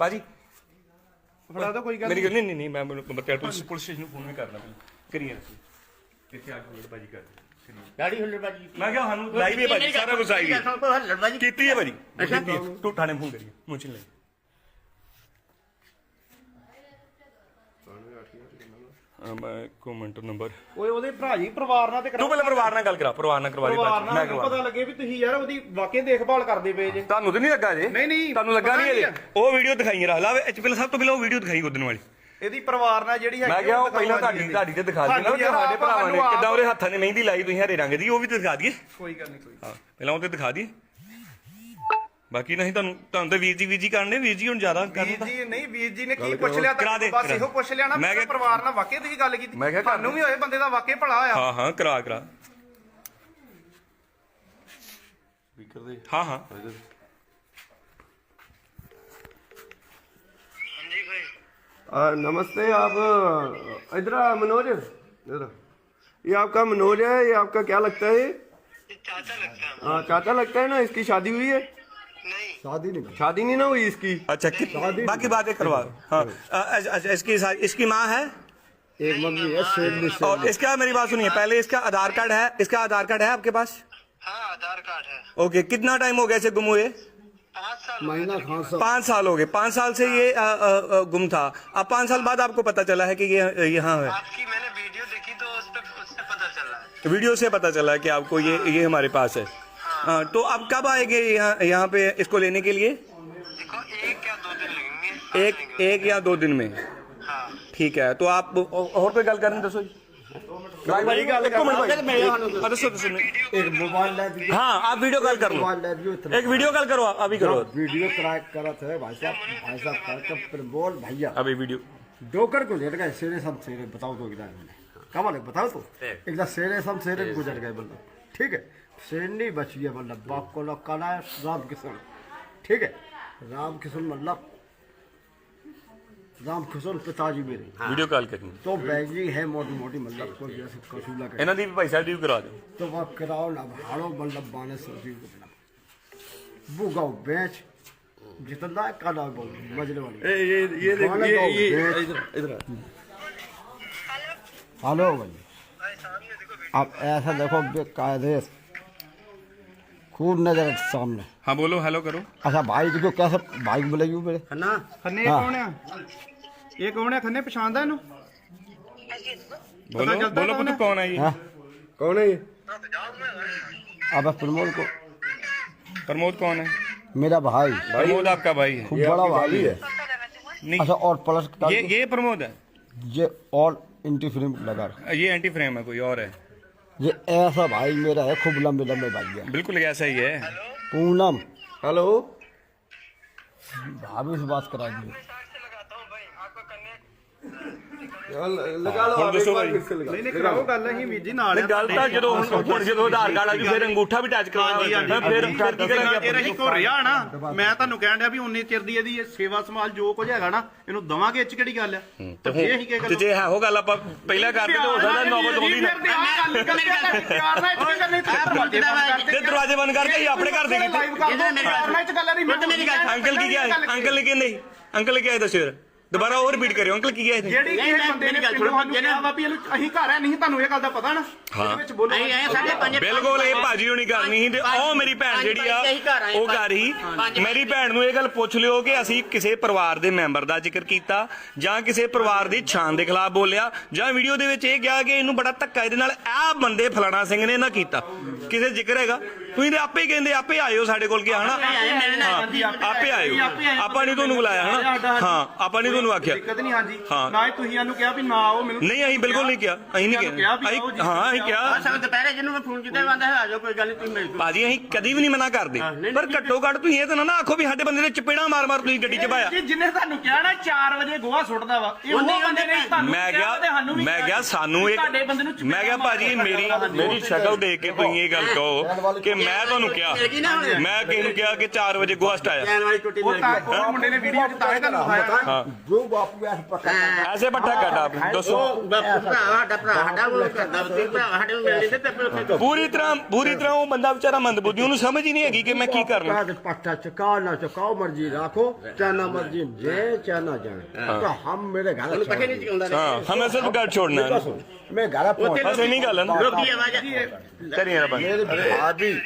ਭਾਜੀ ਫੜਾ ਦੋ ਕੋਈ ਗੱਲ ਮੇਰੀ ਗੱਲ ਨਹੀਂ। ਨਹੀਂ ਨਹੀਂ ਮੈਂ ਬੱਤਿਆ ਪੁਲਿਸ ਪੁਲਿਸ ਸਟੇਸ਼ਨ ਨੂੰ ਫੋਨ ਵੀ ਕਰਨਾ ਕਰੀਏ ਕਿੱਥੇ ਆ ਕੇ ਭਾਜੀ ਕਰ ਗਾੜੀ ਹੁੱਲੜਬਾਜੀ ਮੈਂ ਕਿਹਾ ਸਾਨੂੰ ਲਾਈਵ ਹੈ ਭਾਜੀ ਸਾਰਾ ਕੁਝ ਆਈ ਕੀਤੀ ਹੈ ਭਾਜੀ। ਕੀਤੀ। ਤੂੰ ਥਾਣੇ ਫੋਨ ਕਰੀਏ। ਮੁੰਚਿਨ ਲੈ ਹਾਂ, ਮੈਂ ਕਮੈਂਟ ਨੰਬਰ। ਓਏ ਉਹਦੇ ਭਰਾ ਜੀ ਪਰਿਵਾਰ ਨਾਲ ਤੇ ਤੂੰ ਪਹਿਲਾਂ ਪਰਿਵਾਰ ਨਾਲ ਗੱਲ ਕਰਾ ਪਰਿਵਾਰ ਨਾਲ ਕਰਵਾ ਦੇ ਪਰਿਵਾਰ ਨਾਲ ਮੈਂ ਮੈਨੂੰ ਕਰਵਾ ਪਤਾ ਲੱਗੇ ਵੀ ਤੁਸੀਂ ਯਾਰ ਉਹਦੀ ਵਾਕਈ ਦੇਖਭਾਲ ਕਰਦੇ ਪਏ ਜੇ। ਤੁਹਾਨੂੰ ਤਾਂ ਨਹੀਂ ਲੱਗਾ ਜੇ? ਨਹੀਂ, ਨਹੀਂ, ਤੁਹਾਨੂੰ ਲੱਗਾ ਪਤਾ ਨਹੀਂ ਨਹੀਂ ਉਹ ਵੀਡੀਓ ਦਿਖਾਈ ਰਹਾ ਲਾ ਇਹ 'ਚ ਪਹਿਲਾਂ ਸਭ ਤੋਂ ਪਹਿਲਾਂ ਉਹ ਵੀਡੀਓ ਦਿਖਾਈ ਉਦਨ ਵਾਲੀ। ਇਹਦੀ ਪਰਿਵਾਰ ਨਾਲ ਜਿਹੜੀ ਹੈਗੀ ਮੈਂ ਕਿਹਾ ਉਹ ਪਹਿਲਾਂ ਤੁਹਾਡੀ। ਤੁਹਾਡੀ ਤੇ ਦਿਖਾ ਦੇਣਾ ਕਿ ਸਾਡੇ ਆਪਾਂ ਭਰਾਵਾਂ ਨੇ ਸਾਨੂੰ ਕਿੱਦਾਂ ਉਹਦੇ ਹੱਥਾਂ ਨੇ ਮਹਿੰਦੀ ਲਾਈ ਤੁਸੀਂ ਹਰੇ ਰੰਗ ਦੀ ਉਹ ਵੀ ਤੇ ਦਿਖਾ ਦਈਏ। ਕੋਈ ਗੱਲ ਨਹੀਂ ਕੋਈ ਹਾਂ ਪਹਿਲਾਂ ਉਹ ਤੇ ਦਿਖਾ ਦਈਏ। ਬਾਕੀ ਨਹੀਂ ਤੁਹਾਨੂੰ ਤੁਹਾਨੂੰ ਤਾਂ ਵੀਰ ਜੀ ਵੀਰ ਜੀ ਕਰਨੇ ਵੀਰ ਜੀ ਹੁਣ ਜ਼ਿਆਦਾ ਵੀਰ ਕਰਨ ਜੀ ਨਹੀਂ ਵੀਰ ਜੀ ਨੇ ਕੀ ਪੁੱਛ ਲਿਆ ਕਰਾ ਦੇ, ਬਸ ਕਰਾ ਇਹੋ ਦੇ। ਪੁੱਛ ਲਿਆ ਨਾ ਮੈਂ ਮੈਂ ਕਿਹਾ- ਪਰਿਵਾਰ ਨਾਲ ਵਾਕਿਆ ਤੁਸੀਂ ਗੱਲ ਕੀਤੀ ਮੈਂ ਕਿਹਾ ਕਰ ਤੁਹਾਨੂੰ ਵੀ ਹੋਏ ਬੰਦੇ ਦਾ ਵਾਕਿਆ ਭਲਾ ਹੋਇਆ ਹਾਂ ਹਾਂ ਕਰਾ ਕਰਾ ਸਪੀਕਰ ਦੇ ਹਾਂ ਹਾਂ आ, नमस्ते आप अ, इधर आ, मनोज इधर आ। ये आपका मनोज है ये आपका क्या लगता है चाचा लगता है हाँ चाचा लगता है ना इसकी शादी हुई है नहीं शादी नहीं शादी नहीं ना हुई इसकी? अच्छा कि, बाकी बातें करवा। हाँ इसकी इसकी माँ है? एक मम्मी है शेर और इसका मेरी बात सुनिए पहले इसका आधार कार्ड है इसका आधार कार्ड है आपके पास? हाँ आधार कार्ड है। ओके कितना टाइम हो गया इसे गुम हुए? पाँच साल महीना पाँच साल। हो गए पाँच साल से ये गुम था। अब पाँच साल बाद आपको पता चला है कि ये यहाँ है। आपकी मैंने वीडियो देखी तो उस पर उससे पता चला है। वीडियो से पता चला कि आपको ये ये हमारे पास है। हाँ, तो अब कब आएँगे यहाँ यहाँ पे इसको लेने के लिए? एक या दो दिन लगेंगे। एक एक या दो दिन में? हाँ। ठीक है तो आप और कोई गल करनी दसो हाँ, एक हाँ आप वीडियो कॉल कर लो। एक वीडियो कॉल करो अभी करो। वीडियो क्रैक करत है भाई साहब भाई साहब बोल भैया। अभी वीडियो। डोकर को लेट गए शेरे सब शेरे बताओ तो किधर मैंने। कमाल है बताओ तो। एकदम शेरे सब शेरे गुजर गए मतलब ठीक है। शेरनी बच गया मतलब बाप को लोग काला है राम किशन ठीक है राम किशन मतलब राम किशन पिताजी मेरे वीडियो कॉल करनी तो बैगी है मोटी मोटी मतलब कोई जैसे कसूला कर ਇਹਨਾਂ ਦੀ ਵੀ ਭਾਈ ਸਾਹਿਬ ਦੀ ਵੀ ਕਰਾ ਦਿਓ तो वह कराओ ना भाड़ो मतलब बाने सब्जी को बना बुगाओ बेच जितना काला बहु मजले वाली ये ये ये देखो वाले ये गाँव ये बेच। इधर इधर आ। हेलो भाई भाई सामने देखो आप ऐसा देखो बेकायदे खूब नजर सामने हाँ बोलो हेलो करो अच्छा भाई देखो कैसे भाई बोलेगी मेरे ਖੰਨੇ ਹਾਂ। ਕੌਣ ਆ ਇਹ ਕੌਣ ਆ ਖੰਨੇ ਪਛਾਣਦਾ ਇਹਨੂੰ बोलो चलता बोलो कौन पुत्र है? कौन है ये हाँ कौन है ये अब प्रमोद को प्रमोद कौन है मेरा भाई प्रमोद आपका भाई है खूब ये बड़ा आपकी भाई भाभी है है नहीं अच्छा और प्लस का ये ये प्रमोद है ये और इंटी फिल्म लगा रहा। ये एंटी फ्रेम है कोई और है ये ऐसा भाई मेरा है खूब लंबे लंबे भाई है बिल्कुल ऐसा ही है पूनम हेलो भाभी से बात करा दी ਲਗਾ ਲਓ ਨਹੀਂ ਨਹੀਂ ਕਰਾਓ ਗੱਲ ਅਸੀਂ ਵੀਰ ਜੀ ਨਾਲ ਗੱਲ ਤਾਂ ਜਦੋਂ ਹੁਣ ਜਦੋਂ ਆਧਾਰ ਕਾਰਡ ਆ ਜੂ ਫਿਰ ਅੰਗੂਠਾ ਵੀ ਅਟੈਚ ਕਰਾਉਣਾ ਫਿਰ ਫਿਰ ਕੀ ਕਰਾਂਗੇ ਇਹ ਕੋ ਰਿਹਾ ਨਾ ਮੈਂ ਤੁਹਾਨੂੰ ਕਹਿਣ ਡਿਆ ਵੀ ਉਨੇ ਚਿਰ ਦੀ ਇਹਦੀ ਸੇਵਾ ਸੰਭਾਲ ਜੋ ਕੁਝ ਹੈਗਾ ਨਾ ਇਹਨੂੰ ਦਵਾਂਗੇ ਇੱਚ ਕਿਹੜੀ ਗੱਲ ਹੈ ਤੇ ਜੇ ਅਸੀਂ ਕੀ ਗੱਲ ਜੇ ਹੈ ਉਹ ਗੱਲ ਆਪਾਂ ਪਹਿਲਾਂ ਕਰਦੇ ਤਾਂ ਹੋ ਸਕਦਾ ਨੌਬਤ ਆਉਂਦੀ ਨਾ। ਤੇ ਦਰਵਾਜ਼ੇ ਬੰਦ ਕਰਕੇ ਹੀ ਆਪਣੇ ਘਰ ਦੇ ਕਿਤੇ ਅੰਕਲ ਕੀ ਕਿਹਾ ਅੰਕਲ ਨੇ ਕਹਿੰਦੇ ਅੰਕਲ ਨੇ ਕਿਹਾ ਦੱਸਿਓ ਦੁਬਾਰਾ ਹੋਰ ਰਿਪੀਟ ਕਰਿਓ ਅੰਕਲ ਕੀ ਹੈ ਜਿਹੜੀ ਇਹ ਬੰਦੇ ਨੇ ਪਿੰਡੋਂ ਸਾਨੂੰ ਕਿਹਾ ਵਾ ਵੀ ਇਹਨੂੰ ਅਸੀਂ ਘਰ ਹੈ ਨਹੀਂ ਤੁਹਾਨੂੰ ਇਹ ਗੱਲ ਦਾ ਪਤਾ ਨਾ। ਇਹਦੇ ਵਿੱਚ ਬੋਲੋ ਬਿਲਕੁਲ ਇਹ ਭਾਜੀ ਹੋਣੀ ਕਰਨੀ ਸੀ ਤੇ ਉਹ ਮੇਰੀ ਭੈਣ ਜਿਹੜੀ ਆ ਉਹ ਘਰ ਹੀ। ਮੇਰੀ ਭੈਣ ਨੂੰ ਇਹ ਗੱਲ ਪੁੱਛ ਲਿਓ ਕਿ ਅਸੀਂ ਕਿਸੇ ਪਰਿਵਾਰ ਦੇ ਮੈਂਬਰ ਦਾ ਜ਼ਿਕਰ ਕੀਤਾ ਜਾਂ ਕਿਸੇ ਪਰਿਵਾਰ ਦੀ ਛਾਨ ਦੇ ਖਿਲਾਫ ਬੋਲਿਆ ਜਾਂ ਵੀਡੀਓ ਦੇ ਵਿੱਚ ਇਹ ਕਿਹਾ ਕਿ ਇਹਨੂੰ ਬੜਾ ਧੱਕਾ ਇਹਦੇ ਨਾਲ ਆਹ ਬੰਦੇ ਫਲਾਣਾ ਸਿੰਘ ਨੇ ਨਾ ਕੀਤਾ। ਕਿਸੇ ਜ਼ਿਕਰ ਹੈਗਾ? ਤੁਸੀਂ ਤੇ ਆਪੇ ਕਹਿੰਦੇ ਆਪੇ ਆਇਓ ਸਾਡੇ ਕੋਲ ਕਿ ਹਨਾ? ਆਪੇ ਆਇਓ ਆਪਾਂ ਨਹੀਂ ਤੁਹਾਨੂੰ ਬੁਲਾਇਆ ਹਨਾ? ਹਾਂ ਆਪਾਂ ਨਹੀਂ ਤੁਹਾਨੂੰ ਆਖਿਆ। ਦਿੱਕਤ ਨਹੀਂ ਹਾਂਜੀ। ਹਾਂ। ਨਾ ਹੀ ਤੁਸੀਂ ਇਹਨੂੰ ਕਿਹਾ ਵੀ ਨਾ ਆਓ ਮੈਨੂੰ ਨਹੀਂ ਅਸੀਂ ਬਿਲਕੁਲ ਨਹੀਂ ਕਿਹਾ। ਅਸੀਂ ਨਹੀਂ ਕਿਹਾ। ਹਾਂ ਅਸੀਂ ਕਿਹਾ ਸਭ ਦੁਪਹਿਰੇ ਜਿਹਨੂੰ ਮੈਂ ਫੋਨ ਕੀਤਾ ਆਂਦਾ ਹੈ ਆ ਜਾਓ ਕੋਈ ਗੱਲ ਨਹੀਂ ਤੁਸੀਂ ਮਿਲ ਜਾਓ। ਭਾਜੀ ਅਸੀਂ ਕਦੀ ਵੀ ਨਹੀਂ ਮਨਾ ਕਰਦੇ। ਪਰ ਘੱਟੋ ਘੱਟ ਤੁਸੀਂ ਇਹ ਤਾਂ ਨਾ ਨਾ ਆਖੋ ਵੀ ਸਾਡੇ ਬੰਦੇ ਦੇ ਚਪੇੜਾ ਮਾਰ ਮਾਰ ਤੁਸੀਂ ਗੱਡੀ 'ਚ ਪਾਇਆ। ਜੀ ਜਿੰਨੇ ਤੁਹਾਨੂੰ ਕਿਹਾ ਨਾ 4 ਵਜੇ ਗੋਹਾ ਸੁੱਟਦਾ ਵਾ। ਇਹ ਉਹ ਬੰਦੇ ਨੇ ਤੁਹਾਨੂੰ ਮੈਂ ਕਿਹਾ ਸਾਨੂੰ ਮੈਂ ਕਿਹਾ ਸਾਨੂੰ ਇੱਕ ਤੁਹਾਡੇ ਬੰਦੇ ਨੂੰ ਚਪੇੜਾ ਮੈਂ ਕਿਹਾ ਭਾਜੀ ਮਾਰ ਮੇਰੀ ਸ਼ਕਲ ਦੇਖ ਕੇ ਤੁਸੀਂ ਇਹ ਗੱਲ ਕਹੋ ਕਿ ਮੈਂ ਤੁਹਾਨੂੰ ਕਿਹਾ ਮੈਂ ਕਿਸੇ ਨੂੰ ਕਿਹਾ ਕਿ 4 ਵਜੇ ਗੋਹਾ ਸਟਾਇਆ ਚੈਨ ਵਾਲੀ ਟੁੱਟੀ ਉਹ ਤਾਂ ਉਹ ਮੁੰਡੇ ਨੇ ਵੀਡੀਓ ਚ ਤਾਂ ਇਹ ਤੁਹਾਨੂੰ ਦਿਖਾਇਆ ਹਾਂ जो बापू ऐसा पता ਐਸੇ ਪੱਠਾ ਕੱਢ ਆਪ ਦੱਸੋ ਭਰਾ ਸਾਡਾ ਭਰਾ ਸਾਡਾ ਉਹ ਕਰਦਾ ਤੇ ਭਰਾ ਸਾਡੇ ਨੂੰ ਮਿਲ ਲੈਂਦੇ ਤੇ ਫਿਰ ਉੱਥੇ ਪੂਰੀ ਤਰ੍ਹਾਂ ਪੂਰੀ ਤਰ੍ਹਾਂ ਉਹ ਬੰਦਾ ਵਿਚਾਰਾ ਮੰਦਬੁੱਧੀ ਉਹਨੂੰ ਸਮਝ ਹੀ ਨਹੀਂ ਹੈਗੀ ਕਿ ਮੈਂ ਕੀ ਕਰਨਾ कहते पट्टा चुकाओ ना चुकाओ मर्जी रखो चाहे ना मर्जी जाए चाहे ना जाए तो हम मेरे घर ਉਹਨੂੰ ਪੱਠੇ ਨਹੀਂ ਚੁਕਾਉਂਦਾ ਹਾਂ ਹਮੇ ਸਿਰਫ ਗੱਲ ਛੋੜਨਾ ਹੈ मैं घर पहुंच ਬਸ ਇੰਨੀ ਗੱਲ ਹੈ ਨਾ ਰੋਕੀ ਆਵਾਜ਼ ਕਰੀ ਯਾਰ ਬੰਦ मेरी भाभी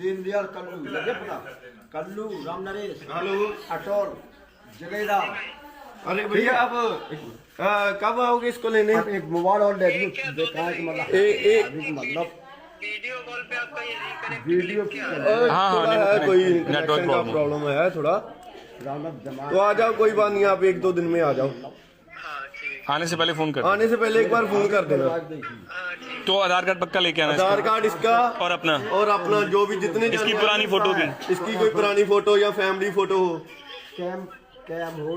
दीनदयाल कल्लू कल्लू राम नरेश अटोल जगेदा अरे भैया आप कब आओगे इसको लेने? एक मोबाइल और देख बेकार मतलब मतलब वीडियो कोई नेटवर्क प्रॉब्लम है। थोड़ा। तो आ जाओ कोई बात नहीं आप एक दो दिन में आ जाओ। आने से पहले फ़ोन कर आने से पहले एक बार फ़ोन कर देना। हाँ तो आधार कार्ड पक्का लेके आना आधार कार्ड इसका और अपना। और अपना जो भी जितने इसकी पुरानी फ़ोटो भी। इसकी कोई पुरानी फ़ोटो या फैमिली फ़ोटो हो। कैम कैम हो।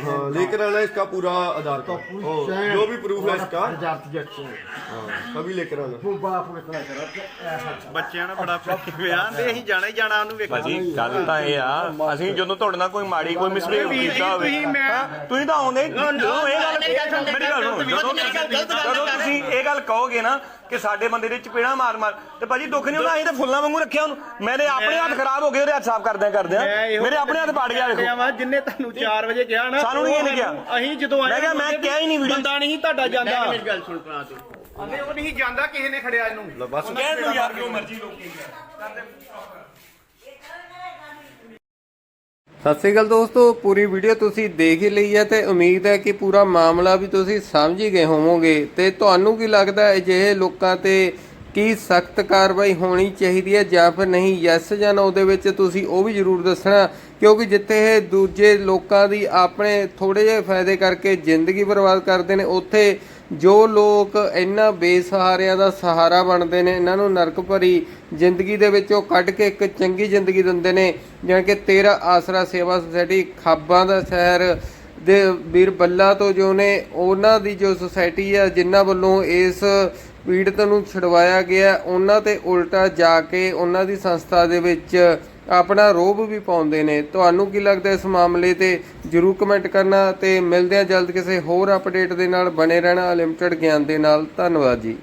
हाँ लेकर आना इसका पूरा आधार कार्ड और जो भी प्रूफ है इसका हजार तुझे हाँ सभी लेकर आना तू बाप ने करा कर ऐसा ਬੱਚਿਆਂ ਨਾਲ ਬੜਾ ਪਿਆਰ ਤੇ ਅਸੀਂ ਜਾਣਾ ਹੀ ਜਾਣਾ ਉਹਨੂੰ ਵੇਖਣ ਭਾਜੀ ਗੱਲ ਤਾਂ ਇਹ ਆ ਅਸੀਂ ਜਦੋਂ ਤੁਹਾਡੇ ਨਾਲ ਕੋਈ ਮਾੜੀ ਕੋਈ ਮਿਸਟੇਕ ਕੀਤਾ ਹੋਵੇ ਹੈਂ? ਤੁਸੀਂ ਤਾਂ ਆਉਂਦੇ ਜਦੋਂ ਇਹ ਗੱਲ ਮੇਰੀ ਗੱਲ ਸੁਣੋ ਜਦੋਂ ਜਦੋਂ ਤੁਸੀਂ ਇਹ ਗੱਲ ਕਹੋਗੇ ਨਾ ਕਿ ਸਾਡੇ ਬੰਦੇ ਦੇ ਚਪੇੜਾ ਮਾਰ ਮਾਰ ਤੇ ਭਾਜੀ ਦੁੱਖ ਨਹੀਂ ਹੁੰਦਾ ਅਸੀਂ ਤਾਂ ਫੁੱਲਾਂ ਵਾਂਗੂ ਰੱਖਿਆ ਉਹਨੂੰ ਮੇਰੇ ਆਪਣੇ ਹੱਥ ਖਰਾਬ ਹੋ ਗਏ ਉਹਦੇ ਹੱਥ ਸਾਫ਼ ਕਰਦਿਆਂ ਕਰਦਿਆਂ ਮੇਰੇ ਆਪਣੇ ਹੱਥ ਪਾੜ ਗਿਆ ਦੇਖੋ ਵਾ ਜਿੰਨੇ ਤੁਹਾਨੂੰ 4 ਵਜੇ ਕਿਹਾ ਨਾ ਸਾਨੂੰ ਨਹੀਂ ਇਹਨੇ ਕਿਹਾ। ਅਸੀਂ ਜਦੋਂ ਆਏ ਮੈਂ ਕਿਹਾ ਮੈਂ ਕਿਹਾ ਹੀ ਨਹੀਂ ਵੀਡੀਓ। ਬੰਦਾ ਨਹੀਂ ਤੁਹਾਡਾ ਜਾਂਦਾ। ਮੇਰੀ ਗੱਲ ਸੁਣ ਪਾ ਤੂੰ। ਅਬੇ ਉਹ ਨਹੀਂ ਜਾਂਦਾ ਕਿਸੇ ਨੇ ਖੜਿਆ ਇਹਨੂੰ। बस ਕਹਿ ਦਿਓ ਯਾਰ ਜੋ ਮਰਜ਼ੀ ਲੋਕੀ ਸਤਿ ਸ੍ਰੀ ਅਕਾਲ ਦੋਸਤੋ ਪੂਰੀ ਵੀਡੀਓ ਤੁਸੀਂ ਦੇਖ ਹੀ ਲਈ ਹੈ ਤੇ ਉਮੀਦ ਹੈ ਕਿ ਪੂਰਾ ਮਾਮਲਾ ਵੀ ਤੁਸੀਂ ਸਮਝ ਹੀ ਗਏ ਹੋਵੋਗੇ। ਤੇ ਤੁਹਾਨੂੰ ਕੀ ਲੱਗਦਾ ਹੈ ਅਜਿਹੇ ਲੋਕਾਂ ਤੇ ਕੀ ਸਖਤ ਕਾਰਵਾਈ ਹੋਣੀ ਚਾਹੀਦੀ ਹੈ ਜਾਂ ਫਿਰ ਨਹੀਂ? ਯੈਸ ਜਾਂ ਨੋ ਦੇ ਵਿੱਚ ਤੁਸੀਂ ਉਹ ਵੀ ਜ਼ਰੂਰ ਦੱਸਣਾ। ਕਿਉਂਕਿ ਜਿੱਥੇ ਇਹ ਦੂਜੇ ਲੋਕਾਂ ਦੀ ਆਪਣੇ ਥੋੜੇ ਜਿਹੇ ਫਾਇਦੇ ਕਰਕੇ ਜ਼ਿੰਦਗੀ ਬਰਬਾਦ ਕਰਦੇ ਨੇ, ਉੱਥੇ ਜੋ ਲੋਕ ਇਹਨਾਂ ਬੇਸਹਾਰਿਆਂ ਦਾ ਸਹਾਰਾ ਬਣਦੇ ਨੇ, ਇਹਨਾਂ ਨੂੰ ਨਰਕ ਭਰੀ ਜ਼ਿੰਦਗੀ ਦੇ ਵਿੱਚੋਂ ਕੱਢ ਕੇ ਇੱਕ ਚੰਗੀ ਜ਼ਿੰਦਗੀ ਦਿੰਦੇ ਨੇ ਜਿਵੇਂ ਕਿ ਤੇਰਾ ਆਸਰਾ ਸੇਵਾ ਸੁਸਾਇਟੀ ਖਾਬਾਂ ਦਾ ਸ਼ਹਿਰ ਦੇ ਵੀਰ ਬੱਲਾ ਤੋਂ ਜੋ ਨੇ, ਉਹਨਾਂ ਦੀ ਜੋ ਸੁਸਾਇਟੀ ਆ, ਜਿਨ੍ਹਾਂ ਵੱਲੋਂ ਇਸ ਪੀੜਤ ਨੂੰ ਛਡਵਾਇਆ ਗਿਆ, ਉਹਨਾਂ ਤੇ ਉਲਟਾ ਜਾ ਕੇ ਉਹਨਾਂ ਦੀ ਸੰਸਥਾ ਦੇ ਵਿੱਚ ਆਪਣਾ ਰੋਬ ਵੀ ਪਾਉਂਦੇ ਨੇ। ਤੁਹਾਨੂੰ ਕੀ ਲੱਗਦਾ ਇਸ ਮਾਮਲੇ ਤੇ ਜਰੂਰ ਕਮੈਂਟ ਕਰਨਾ ਤੇ ਮਿਲਦੇ ਆ ਜਲਦ ਕਿਸੇ ਹੋਰ ਅਪਡੇਟ ਦੇ ਨਾਲ। ਬਣੇ ਰਹਿਣਾ ਲਿਮਟਿਡ ਗਿਆਨ ਦੇ ਨਾਲ। ਧੰਨਵਾਦ ਜੀ।